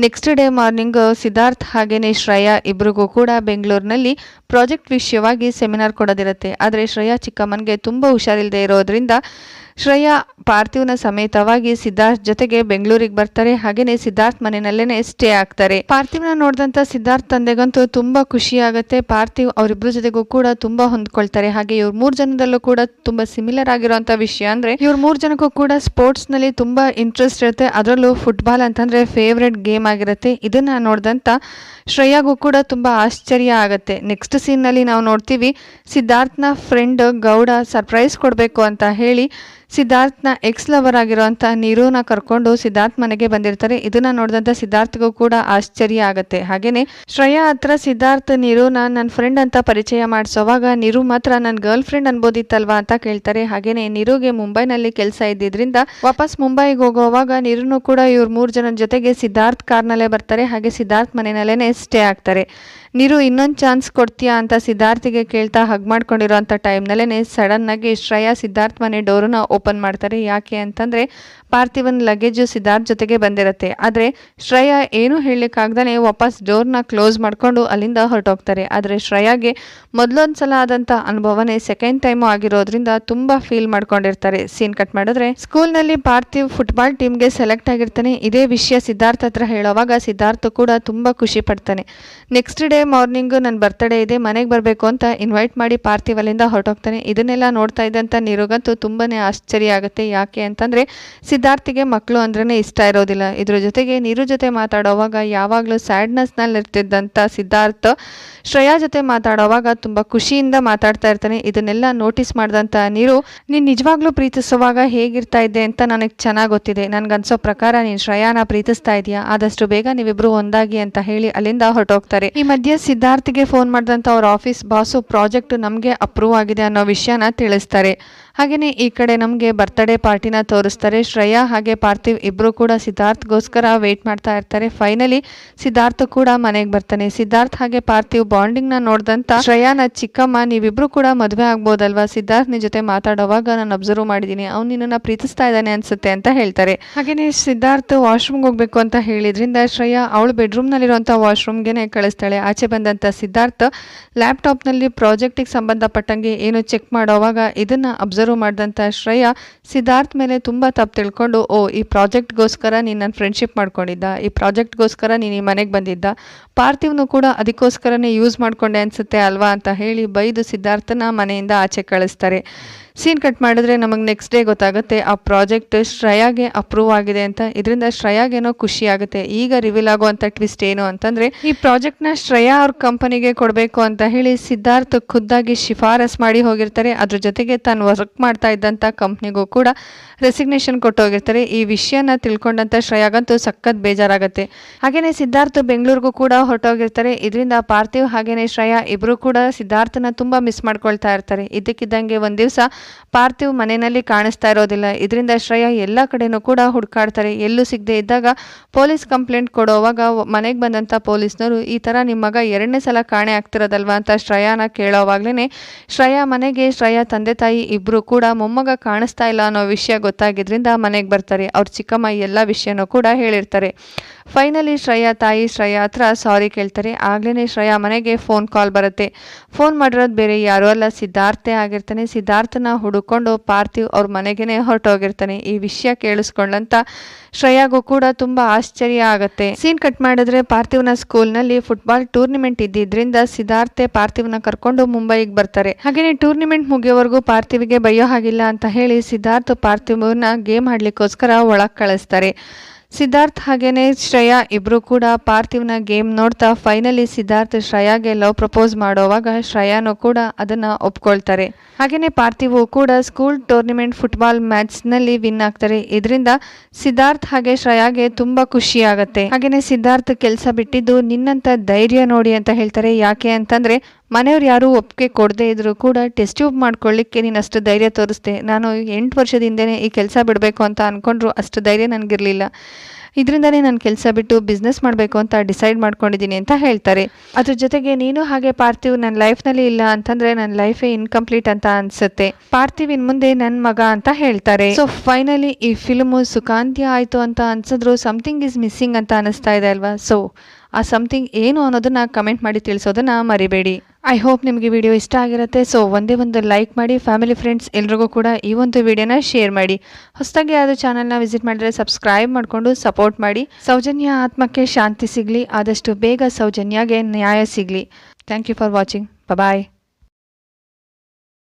ನೆಕ್ಸ್ಟ್ ಡೇ ಮಾರ್ನಿಂಗ್ ಸಿದ್ಧಾರ್ಥ್ ಹಾಗೇನೆ ಶ್ರೇಯಾ ಇಬ್ರಿಗೂ ಕೂಡ ಬೆಂಗಳೂರಿನಲ್ಲಿ ಪ್ರಾಜೆಕ್ಟ್ ವಿಷಯವಾಗಿ ಸೆಮಿನಾರ್ ಕೊಡೋದಿರುತ್ತೆ. ಆದರೆ ಶ್ರೇಯಾ ಚಿಕ್ಕಮ್ಮನಿಗೆ ತುಂಬ ಹುಷಾರಿಲ್ಲದೆ ಇರೋದ್ರಿಂದ ಶ್ರೇಯಾ, ಪಾರ್ಥಿವ್ನ ಸಮೇತವಾಗಿ ಸಿದ್ಧಾರ್ಥ್ ಜೊತೆಗೆ ಬೆಂಗಳೂರಿಗೆ ಬರ್ತಾರೆ. ಹಾಗೇನೆ ಸಿದ್ಧಾರ್ಥ್ ಮನೆಯಲ್ಲೇನೆ ಸ್ಟೇ ಆಗ್ತಾರೆ. ಪಾರ್ಥಿವ್ನ ನೋಡಿದಂತ ಸಿದ್ಧಾರ್ಥ್ ತಂದೆಗಂತೂ ತುಂಬಾ ಖುಷಿ ಆಗುತ್ತೆ. ಪಾರ್ಥಿವ್ ಅವರಿಬ್ಬರ ಜೊತೆಗೂ ಕೂಡ ತುಂಬಾ ಹೊಂದ್ಕೊಳ್ತಾರೆ. ಹಾಗೆ ಇವ್ರ ಮೂರ್ ಜನದಲ್ಲೂ ಕೂಡ ತುಂಬಾ ಸಿಮಿಲರ್ ಆಗಿರುವಂತ ವಿಷಯ ಅಂದ್ರೆ, ಇವ್ರ ಮೂರ್ ಜನಕ್ಕೂ ಕೂಡ ಸ್ಪೋರ್ಟ್ಸ್ನಲ್ಲಿ ತುಂಬಾ ಇಂಟ್ರೆಸ್ಟ್ ಇರುತ್ತೆ. ಅದರಲ್ಲೂ ಫುಟ್ಬಾಲ್ ಅಂತಂದ್ರೆ ಫೇವ್ರೆಟ್ ಗೇಮ್ ಆಗಿರುತ್ತೆ. ಇದನ್ನ ನೋಡಿದಂತ ಶ್ರೇಯಾಗೂ ಕೂಡ ತುಂಬಾ ಆಶ್ಚರ್ಯ ಆಗುತ್ತೆ. ನೆಕ್ಸ್ಟ್ ಸೀನ್ನಲ್ಲಿ ನಾವು ನೋಡ್ತೀವಿ, ಸಿದ್ಧಾರ್ಥ್ನ ಫ್ರೆಂಡ್ ಗೌಡ ಸರ್ಪ್ರೈಸ್ ಕೊಡಬೇಕು ಅಂತ ಹೇಳಿ ಸಿದ್ಧಾರ್ಥ್ನ ಎಕ್ಸ್ ಲವರ್ ಆಗಿರುವಂಥ ನೀರುನ ಕರ್ಕೊಂಡು ಸಿದ್ಧಾರ್ಥ್ ಮನೆಗೆ ಬಂದಿರ್ತಾರೆ. ಇದನ್ನ ನೋಡಿದಂಥ ಸಿದ್ಧಾರ್ಥ್ಗೂ ಕೂಡ ಆಶ್ಚರ್ಯ ಆಗುತ್ತೆ. ಹಾಗೇನೆ ಶ್ರೇಯಾ ಹತ್ರ ಸಿದ್ಧಾರ್ಥ್ ನೀರುನ ನನ್ನ ಫ್ರೆಂಡ್ ಅಂತ ಪರಿಚಯ ಮಾಡಿಸೋವಾಗ ನೀರು ಮಾತ್ರ ನನ್ನ ಗರ್ಲ್ ಫ್ರೆಂಡ್ ಅನ್ಬೋದಿತ್ತಲ್ವಾ ಅಂತ ಕೇಳ್ತಾರೆ. ಹಾಗೇನೆ ನೀರುಗೆ ಮುಂಬೈನಲ್ಲಿ ಕೆಲಸ ಇದ್ದಿದ್ರಿಂದ ವಾಪಸ್ ಮುಂಬೈಗೆ ಹೋಗೋವಾಗ ನೀರುನು ಕೂಡ ಇವ್ರ ಮೂರು ಜನ ಜೊತೆಗೆ ಸಿದ್ಧಾರ್ಥ್ ಕಾರ್ನಲ್ಲೇ ಬರ್ತಾರೆ. ಹಾಗೆ ಸಿದ್ಧಾರ್ಥ್ ಮನೆಯಲ್ಲೇ ಸ್ಟೇ ಆಗ್ತಾರೆ. ನೀರು ಇನ್ನೊಂದು ಚಾನ್ಸ್ ಕೊಡ್ತೀಯಾ ಅಂತ ಸಿದ್ಧಾರ್ಥಿಗೆ ಕೇಳ್ತಾ ಹಗ್ ಮಾಡ್ಕೊಂಡಿರೋಂಥ ಟೈಮ್ನಲ್ಲೇ ಸಡನ್ನಾಗಿ ಶ್ರೇಯಾ ಸಿದ್ಧಾರ್ಥ್ ಮನೆ ಡೋರನ್ನ ಓಪನ್ ಮಾಡ್ತಾರೆ. ಯಾಕೆ ಅಂತಂದರೆ ಪಾರ್ಥಿವನ್ ಲಗೇಜು ಸಿದ್ಧಾರ್ಥ್ ಜೊತೆಗೆ ಬಂದಿರುತ್ತೆ. ಆದರೆ ಶ್ರೇಯಾ ಏನು ಹೇಳಲಿಕ್ಕಾಗ್ದೇ ವಾಪಸ್ ಡೋರ್ನ ಕ್ಲೋಸ್ ಮಾಡಿಕೊಂಡು ಅಲ್ಲಿಂದ ಹೊರಟೋಗ್ತಾರೆ. ಆದರೆ ಶ್ರೇಯಾಗೆ ಮೊದಲೊಂದು ಸಲ ಆದಂಥ ಅನುಭವನೇ ಸೆಕೆಂಡ್ ಟೈಮು ಆಗಿರೋದ್ರಿಂದ ತುಂಬ ಫೀಲ್ ಮಾಡ್ಕೊಂಡಿರ್ತಾರೆ. ಸೀನ್ ಕಟ್ ಮಾಡಿದ್ರೆ ಸ್ಕೂಲ್ನಲ್ಲಿ ಪಾರ್ಥಿವ್ ಫುಟ್ಬಾಲ್ ಟೀಮ್ಗೆ ಸೆಲೆಕ್ಟ್ ಆಗಿರ್ತಾನೆ. ಇದೇ ವಿಷಯ ಸಿದ್ಧಾರ್ಥ ಹತ್ರ ಹೇಳೋವಾಗ ಸಿದ್ಧಾರ್ಥ ಕೂಡ ತುಂಬ ಖುಷಿ ಪಡ್ತಾನೆ. ನೆಕ್ಸ್ಟ್ ಡೇ ಮಾರ್ನಿಂಗ್ ನನ್ನ ಬರ್ತಡೇ ಇದೆ, ಮನೆಗೆ ಬರಬೇಕು ಅಂತ ಇನ್ವೈಟ್ ಮಾಡಿ ಪಾರ್ಥಿವ್ ಅಲ್ಲಿಂದ ಹೊರಟೋಗ್ತಾನೆ. ಇದನ್ನೆಲ್ಲ ನೋಡ್ತಾ ಇದ್ದಂಥ ನೀರುಗಂತೂ ತುಂಬಾನೇ ಆಶ್ಚರ್ಯ ಆಗುತ್ತೆ. ಯಾಕೆ ಅಂತಂದ್ರೆ, ಸಿದ್ಧಾರ್ಥಿಗೆ ಮಕ್ಕಳು ಅಂದ್ರೇ ಇಷ್ಟ ಇರೋದಿಲ್ಲ. ಇದ್ರ ಜೊತೆಗೆ ನೀರು ಜೊತೆ ಮಾತಾಡೋವಾಗ ಯಾವಾಗಲೂ ಸ್ಯಾಡ್ನೆಸ್ನಲ್ಲಿ ಇರ್ತಿದ್ದಂಥ ಸಿದ್ಧಾರ್ಥ, ಶ್ರೇಯಾ ಜೊತೆ ಮಾತಾಡೋವಾಗ ತುಂಬ ಖುಷಿಯಿಂದ ಮಾತಾಡ್ತಾ ಇರ್ತಾನೆ. ಇದನ್ನೆಲ್ಲ ನೋಟಿಸ್ ಮಾಡಿದಂಥ ನೀರು, ನೀನು ನಿಜವಾಗ್ಲೂ ಪ್ರೀತಿಸುವಾಗ ಹೇಗಿರ್ತಾ ಇದ್ದೆ ಅಂತ ನನಗೆ ಚೆನ್ನಾಗಿ ಗೊತ್ತಿದೆ. ನನಗನ್ಸೋ ಪ್ರಕಾರ ನೀನು ಶ್ರೇಯಾನ ಪ್ರೀತಿಸ್ತಾ ಇದೆಯಾ? ಆದಷ್ಟು ಬೇಗ ನೀವಿಬ್ರು ಒಂದಾಗಿ ಅಂತ ಹೇಳಿ ಅಲ್ಲಿಂದ ಹೊರಟೋಗ್ತಾರೆ. ಈ ಮಧ್ಯೆ ಸಿದ್ಧಾರ್ಥಿಗೆ ಫೋನ್ ಮಾಡಿದಂಥ ಅವ್ರ ಆಫೀಸ್ ಬಾಸು ಪ್ರಾಜೆಕ್ಟ್ ನಮಗೆ ಅಪ್ರೂವ್ ಆಗಿದೆ ಅನ್ನೋ ವಿಷಯನ ತಿಳಿಸ್ತಾರೆ. ಹಾಗೆಯೇ ಈ ಕಡೆ ನಮಗೆ ಬರ್ತ್ಡೇ ಪಾರ್ಟಿನ ತೋರಿಸ್ತಾರೆ. ಶ್ರೇಯಾ ಹಾಗೆ ಪಾರ್ಥಿವ್ ಇಬ್ಬರು ಕೂಡ ಸಿದ್ಧಾರ್ಥ್ಗೋಸ್ಕರ ವೆಯ್ಟ್ ಮಾಡ್ತಾ ಇರ್ತಾರೆ. ಫೈನಲಿ ಸಿದ್ಧಾರ್ಥ ಕೂಡ ಮನೆಗೆ ಬರ್ತಾನೆ. ಸಿದ್ಧಾರ್ಥ್ ಹಾಗೆ ಪಾರ್ಥಿವ್ ಬಾಂಡಿಂಗ್ನ ನೋಡಿದಂಥ ಶ್ರೇಯಾನ ಚಿಕ್ಕಮ್ಮ ನೀವಿಬ್ರು ಕೂಡ ಮದುವೆ ಆಗ್ಬೋದಲ್ವಾ? ಸಿದ್ಧಾರ್ಥ್ ನಿ ಜೊತೆ ಮಾತಾಡೋವಾಗ ನಾನು ಅಬ್ಸರ್ವ್ ಮಾಡಿದ್ದೀನಿ ಅವ್ನು ನಿನ್ನನ್ನು ಪ್ರೀತಿಸ್ತಾ ಇದ್ದಾನೆ ಅನ್ಸುತ್ತೆ ಅಂತ ಹೇಳ್ತಾರೆ. ಹಾಗೆಯೇ ಸಿದ್ಧಾರ್ಥ್ ವಾಶ್ರೂಮ್ಗೆ ಹೋಗ್ಬೇಕು ಅಂತ ಹೇಳಿದ್ರಿಂದ ಶ್ರೇಯಾ ಅವಳು ಬೆಡ್ರೂಮ್ನಲ್ಲಿರುವಂಥ ವಾಶ್ರೂಮ್ಗೆ ಕಳಿಸ್ತಾಳೆ. ಆಚೆ ಬಂದಂಥ ಸಿದ್ಧಾರ್ಥ್ ಲ್ಯಾಪ್ಟಾಪ್ನಲ್ಲಿ ಪ್ರಾಜೆಕ್ಟಿಗೆ ಸಂಬಂಧಪಟ್ಟಂಗೆ ಏನು ಚೆಕ್ ಮಾಡೋವಾಗ ಇದನ್ನ ಅಬ್ಸರ್ವ್ ಮಾಡಿದಂಥ ಶ್ರೇಯ, ಸಿದ್ಧಾರ್ಥ್ ಮೇಲೆ ತುಂಬ ತಪ್ಪು ತಿಳ್ಕೊಂಡು, ಓ, ಈ ಪ್ರಾಜೆಕ್ಟ್ಗೋಸ್ಕರ ನೀನು ನನ್ನ ಫ್ರೆಂಡ್ಶಿಪ್ ಮಾಡ್ಕೊಂಡಿದ್ದ, ಈ ಪ್ರಾಜೆಕ್ಟ್ಗೋಸ್ಕರ ನೀನು ಈ ಮನೆಗೆ ಬಂದಿದ್ದ. ಪಾರ್ಥಿವ್ನು ಕೂಡ ಅದಕ್ಕೋಸ್ಕರನೇ ಯೂಸ್ ಮಾಡ್ಕೊಂಡೆ ಅನಿಸುತ್ತೆ ಅಲ್ವಾ ಅಂತ ಹೇಳಿ ಬೈದು ಸಿದ್ಧಾರ್ಥನ ಮನೆಯಿಂದ ಆಚೆ ಕಳಿಸ್ತಾರೆ. ಸೀನ್ ಕಟ್ ಮಾಡಿದ್ರೆ ನಮಗೆ ನೆಕ್ಸ್ಟ್ ಡೇ ಗೊತ್ತಾಗುತ್ತೆ, ಆ ಪ್ರಾಜೆಕ್ಟ್ ಶ್ರೇಯಾಗೆ ಅಪ್ರೂವ್ ಆಗಿದೆ ಅಂತ. ಇದರಿಂದ ಶ್ರೇಯಾಗೇನೋ ಖುಷಿ ಆಗುತ್ತೆ. ಈಗ ರಿವೀಲ್ ಆಗುವಂಥ ಟ್ವಿಸ್ಟ್ ಏನು ಅಂತಂದ್ರೆ, ಈ ಪ್ರಾಜೆಕ್ಟ್ನ ಶ್ರೇಯಾ ಅವ್ರ ಕಂಪನಿಗೆ ಕೊಡಬೇಕು ಅಂತ ಹೇಳಿ ಸಿದ್ಧಾರ್ಥ ಖುದ್ದಾಗಿ ಶಿಫಾರಸ್ ಮಾಡಿ ಹೋಗಿರ್ತಾರೆ. ಅದ್ರ ಜೊತೆಗೆ ತಾನು ವರ್ಕ್ ಮಾಡ್ತಾ ಇದ್ದಂಥ ಕಂಪ್ನಿಗೂ ಕೂಡ ರೆಸಿಗ್ನೇಷನ್ ಕೊಟ್ಟು ಹೋಗಿರ್ತಾರೆ. ಈ ವಿಷಯನ ತಿಳ್ಕೊಂಡಂತ ಶ್ರೇಯಾಗಂತೂ ಸಖತ್ ಬೇಜಾರಾಗುತ್ತೆ. ಹಾಗೇನೆ ಸಿದ್ಧಾರ್ಥ ಬೆಂಗಳೂರಿಗೂ ಕೂಡ ಹೊರಟೋಗಿರ್ತಾರೆ. ಇದರಿಂದ ಪಾರ್ಥಿವ್ ಹಾಗೇನೆ ಶ್ರೇಯಾ ಇಬ್ಬರೂ ಕೂಡ ಸಿದ್ಧಾರ್ಥನ ತುಂಬಾ ಮಿಸ್ ಮಾಡ್ಕೊಳ್ತಾ ಇರ್ತಾರೆ. ಇದಕ್ಕಿದ್ದಂಗೆ ಒಂದು ದಿವಸ ಪಾರ್ಥಿವ್ ಮನೆಯಲ್ಲಿ ಕಾಣಿಸ್ತಾ ಇರೋದಿಲ್ಲ. ಇದರಿಂದ ಶ್ರೇಯಾ ಎಲ್ಲ ಕಡೆನೂ ಕೂಡ ಹುಡುಕಾಡ್ತಾರೆ. ಎಲ್ಲೂ ಸಿಗದೆ ಇದ್ದಾಗ ಪೊಲೀಸ್ ಕಂಪ್ಲೇಂಟ್ ಕೊಡೋವಾಗ ಮನೆಗೆ ಬಂದಂಥ ಪೊಲೀಸ್ನವರು ಈ ಥರ ನಿಮ್ಮ ಮಗ ಎರಡನೇ ಸಲ ಕಾಣೆ ಆಗ್ತಿರೋದಲ್ವಾ? ಅಂತ ಶ್ರೇಯಾನ ಕೇಳೋವಾಗ್ಲೇ ಶ್ರೇಯಾ ಮನೆಗೆ, ಶ್ರೇಯಾ ತಂದೆ ತಾಯಿ ಇಬ್ಬರು ಕೂಡ ಮೊಮ್ಮಗ ಕಾಣಿಸ್ತಾ ಇಲ್ಲ ಅನ್ನೋ ವಿಷಯ ಗೊತ್ತಾಗಿದ್ರಿಂದ ಮನೆಗೆ ಬರ್ತಾರೆ. ಅವ್ರ ಚಿಕ್ಕಮ್ಮ ಎಲ್ಲ ವಿಷಯನೂ ಕೂಡ ಹೇಳಿರ್ತಾರೆ. ಫೈನಲಿ ಶ್ರೇಯಾ ತಾಯಿ, ಶ್ರೇಯಾ ಹತ್ರ ಸಾರಿ ಕೇಳ್ತಾರೆ. ಆಗ್ಲೇ ಶ್ರೇಯಾ ಮನೆಗೆ ಫೋನ್ ಕಾಲ್ ಬರುತ್ತೆ. ಫೋನ್ ಮಾಡಿರೋದು ಬೇರೆ ಯಾರೂ ಅಲ್ಲ. ಸಿದ್ಧಾರ್ಥೆ ಆಗಿರ್ತಾನೆ. ಸಿದ್ಧಾರ್ಥನ ಹುಡುಕೊಂಡು ಪಾರ್ಥಿವ್ ಅವ್ರ ಮನೆಗೇನೆ ಹೊರಟೋಗಿರ್ತಾನೆ. ಈ ವಿಷಯ ಕೇಳಿಸ್ಕೊಂಡಂತ ಶ್ರೇಯಾಗೂ ಕೂಡ ತುಂಬಾ ಆಶ್ಚರ್ಯ ಆಗುತ್ತೆ. ಸೀನ್ ಕಟ್ ಮಾಡಿದ್ರೆ ಪಾರ್ಥಿವ್ನ ಸ್ಕೂಲ್ನಲ್ಲಿ ಫುಟ್ಬಾಲ್ ಟೂರ್ನಿಮೆಂಟ್ ಇದ್ದಿದ್ರಿಂದ ಸಿದ್ಧಾರ್ಥೆ ಪಾರ್ಥಿವ್ನ ಕರ್ಕೊಂಡು ಮುಂಬೈಗೆ ಬರ್ತಾರೆ. ಹಾಗೇನೆ ಟೂರ್ನಿಮೆಂಟ್ ಮುಗಿಯೋವರೆಗೂ ಪಾರ್ಥಿವ್ಗೆ ಬಯ್ಯೋ ಹಾಗಿಲ್ಲ ಅಂತ ಹೇಳಿ ಸಿದ್ಧಾರ್ಥ್ ಪಾರ್ಥಿವ್ನ ಗೇಮ್ ಆಡ್ಲಿಕ್ಕೋಸ್ಕರ ಒಳಗೆ ಕಳಿಸ್ತಾರೆ. ಸಿದ್ಧಾರ್ಥ್ ಹಾಗೇನೆ ಶ್ರೇಯಾ ಇಬ್ರು ಕೂಡ ಪಾರ್ಥಿವ್ನ ಗೇಮ್ ನೋಡ್ತಾ ಫೈನಲಿ ಸಿದ್ಧಾರ್ಥ್ ಶ್ರೇಯಾಗೆ ಲವ್ ಪ್ರಪೋಸ್ ಮಾಡೋವಾಗ ಶ್ರೇಯಾನು ಕೂಡ ಅದನ್ನ ಒಪ್ಕೊಳ್ತಾರೆ. ಹಾಗೇನೆ ಪಾರ್ಥಿವು ಕೂಡ ಸ್ಕೂಲ್ ಟೂರ್ನಿಮೆಂಟ್ ಫುಟ್ಬಾಲ್ ಮ್ಯಾಚ್ನಲ್ಲಿ ವಿನ್ ಆಗ್ತಾರೆ. ಇದರಿಂದ ಸಿದ್ಧಾರ್ಥ್ ಹಾಗೆ ಶ್ರೇಯಾಗೆ ತುಂಬಾ ಖುಷಿ ಆಗತ್ತೆ. ಹಾಗೇನೆ ಸಿದ್ಧಾರ್ಥ್ ಕೆಲಸ ಬಿಟ್ಟಿದ್ದು ನಿನ್ನಂತ ಧೈರ್ಯ ನೋಡಿ ಅಂತ ಹೇಳ್ತಾರೆ. ಯಾಕೆ ಅಂತಂದ್ರೆ ಮನೆಯವ್ರು ಯಾರೂ ಒಪ್ಪಿಗೆ ಕೊಡದೇ ಇದ್ದರೂ ಕೂಡ ಟೆಸ್ಟ್ ಟ್ಯೂಬ್ ಮಾಡ್ಕೊಳ್ಳಿಕ್ಕೆ ನೀನು ಅಷ್ಟು ಧೈರ್ಯ ತೋರಿಸ್ದೆ. ನಾನು ಎಂಟು ವರ್ಷದಿಂದನೇ ಈ ಕೆಲಸ ಬಿಡಬೇಕು ಅಂತ ಅಂದ್ಕೊಂಡ್ರು ಅಷ್ಟು ಧೈರ್ಯ ನನಗಿರಲಿಲ್ಲ. ಇದರಿಂದನೇ ನಾನು ಕೆಲಸ ಬಿಟ್ಟು ಬಿಸ್ನೆಸ್ ಮಾಡಬೇಕು ಅಂತ ಡಿಸೈಡ್ ಮಾಡ್ಕೊಂಡಿದ್ದೀನಿ ಅಂತ ಹೇಳ್ತಾರೆ. ಅದ್ರ ಜೊತೆಗೆ ನೀನು ಹಾಗೆ ಪಾರ್ಥಿವ್ ನನ್ನ ಲೈಫ್ನಲ್ಲಿ ಇಲ್ಲ ಅಂತಂದರೆ ನನ್ನ ಲೈಫೇ ಇನ್ಕಂಪ್ಲೀಟ್ ಅಂತ ಅನಿಸುತ್ತೆ. ಪಾರ್ಥಿವ್ ಇನ್ ಮುಂದೆ ನನ್ನ ಮಗ ಅಂತ ಹೇಳ್ತಾರೆ. ಸೊ ಫೈನಲಿ ಈ ಫಿಲ್ಮು ಸುಖಾಂತ್ಯ ಆಯಿತು ಅಂತ ಅನ್ಸಿದ್ರು ಸಮಥಿಂಗ್ ಈಸ್ ಮಿಸ್ಸಿಂಗ್ ಅಂತ ಅನಿಸ್ತಾ ಇದೆ ಅಲ್ವಾ? ಸೊ ಆ ಸಮಥಿಂಗ್ ಏನು ಅನ್ನೋದನ್ನು ಕಮೆಂಟ್ ಮಾಡಿ ತಿಳಿಸೋದನ್ನು ಮರಿಬೇಡಿ. ಐ ಹೋಪ್ ನಿಮಗೆ ವಿಡಿಯೋ ಇಷ್ಟ ಆಗಿರುತ್ತೆ. ಸೊ ಒಂದೇ ಒಂದು ಲೈಕ್ ಮಾಡಿ ಫ್ಯಾಮಿಲಿ ಫ್ರೆಂಡ್ಸ್ ಎಲ್ರಿಗೂ ಕೂಡ ಈ ಒಂದು ವಿಡಿಯೋನ ಶೇರ್ ಮಾಡಿ. ಹೊಸದಾಗಿ ಯಾವುದು ಚಾನಲ್ನ ವಿಸಿಟ್ ಮಾಡಿದ್ರೆ ಸಬ್ಸ್ಕ್ರೈಬ್ ಮಾಡಿಕೊಂಡು ಸಪೋರ್ಟ್ ಮಾಡಿ. ಸೌಜನ್ಯ ಆತ್ಮಕ್ಕೆ ಶಾಂತಿ ಸಿಗಲಿ. ಆದಷ್ಟು ಬೇಗ ಸೌಜನ್ಯಗೆ ನ್ಯಾಯ ಸಿಗಲಿ. Thank you for watching bye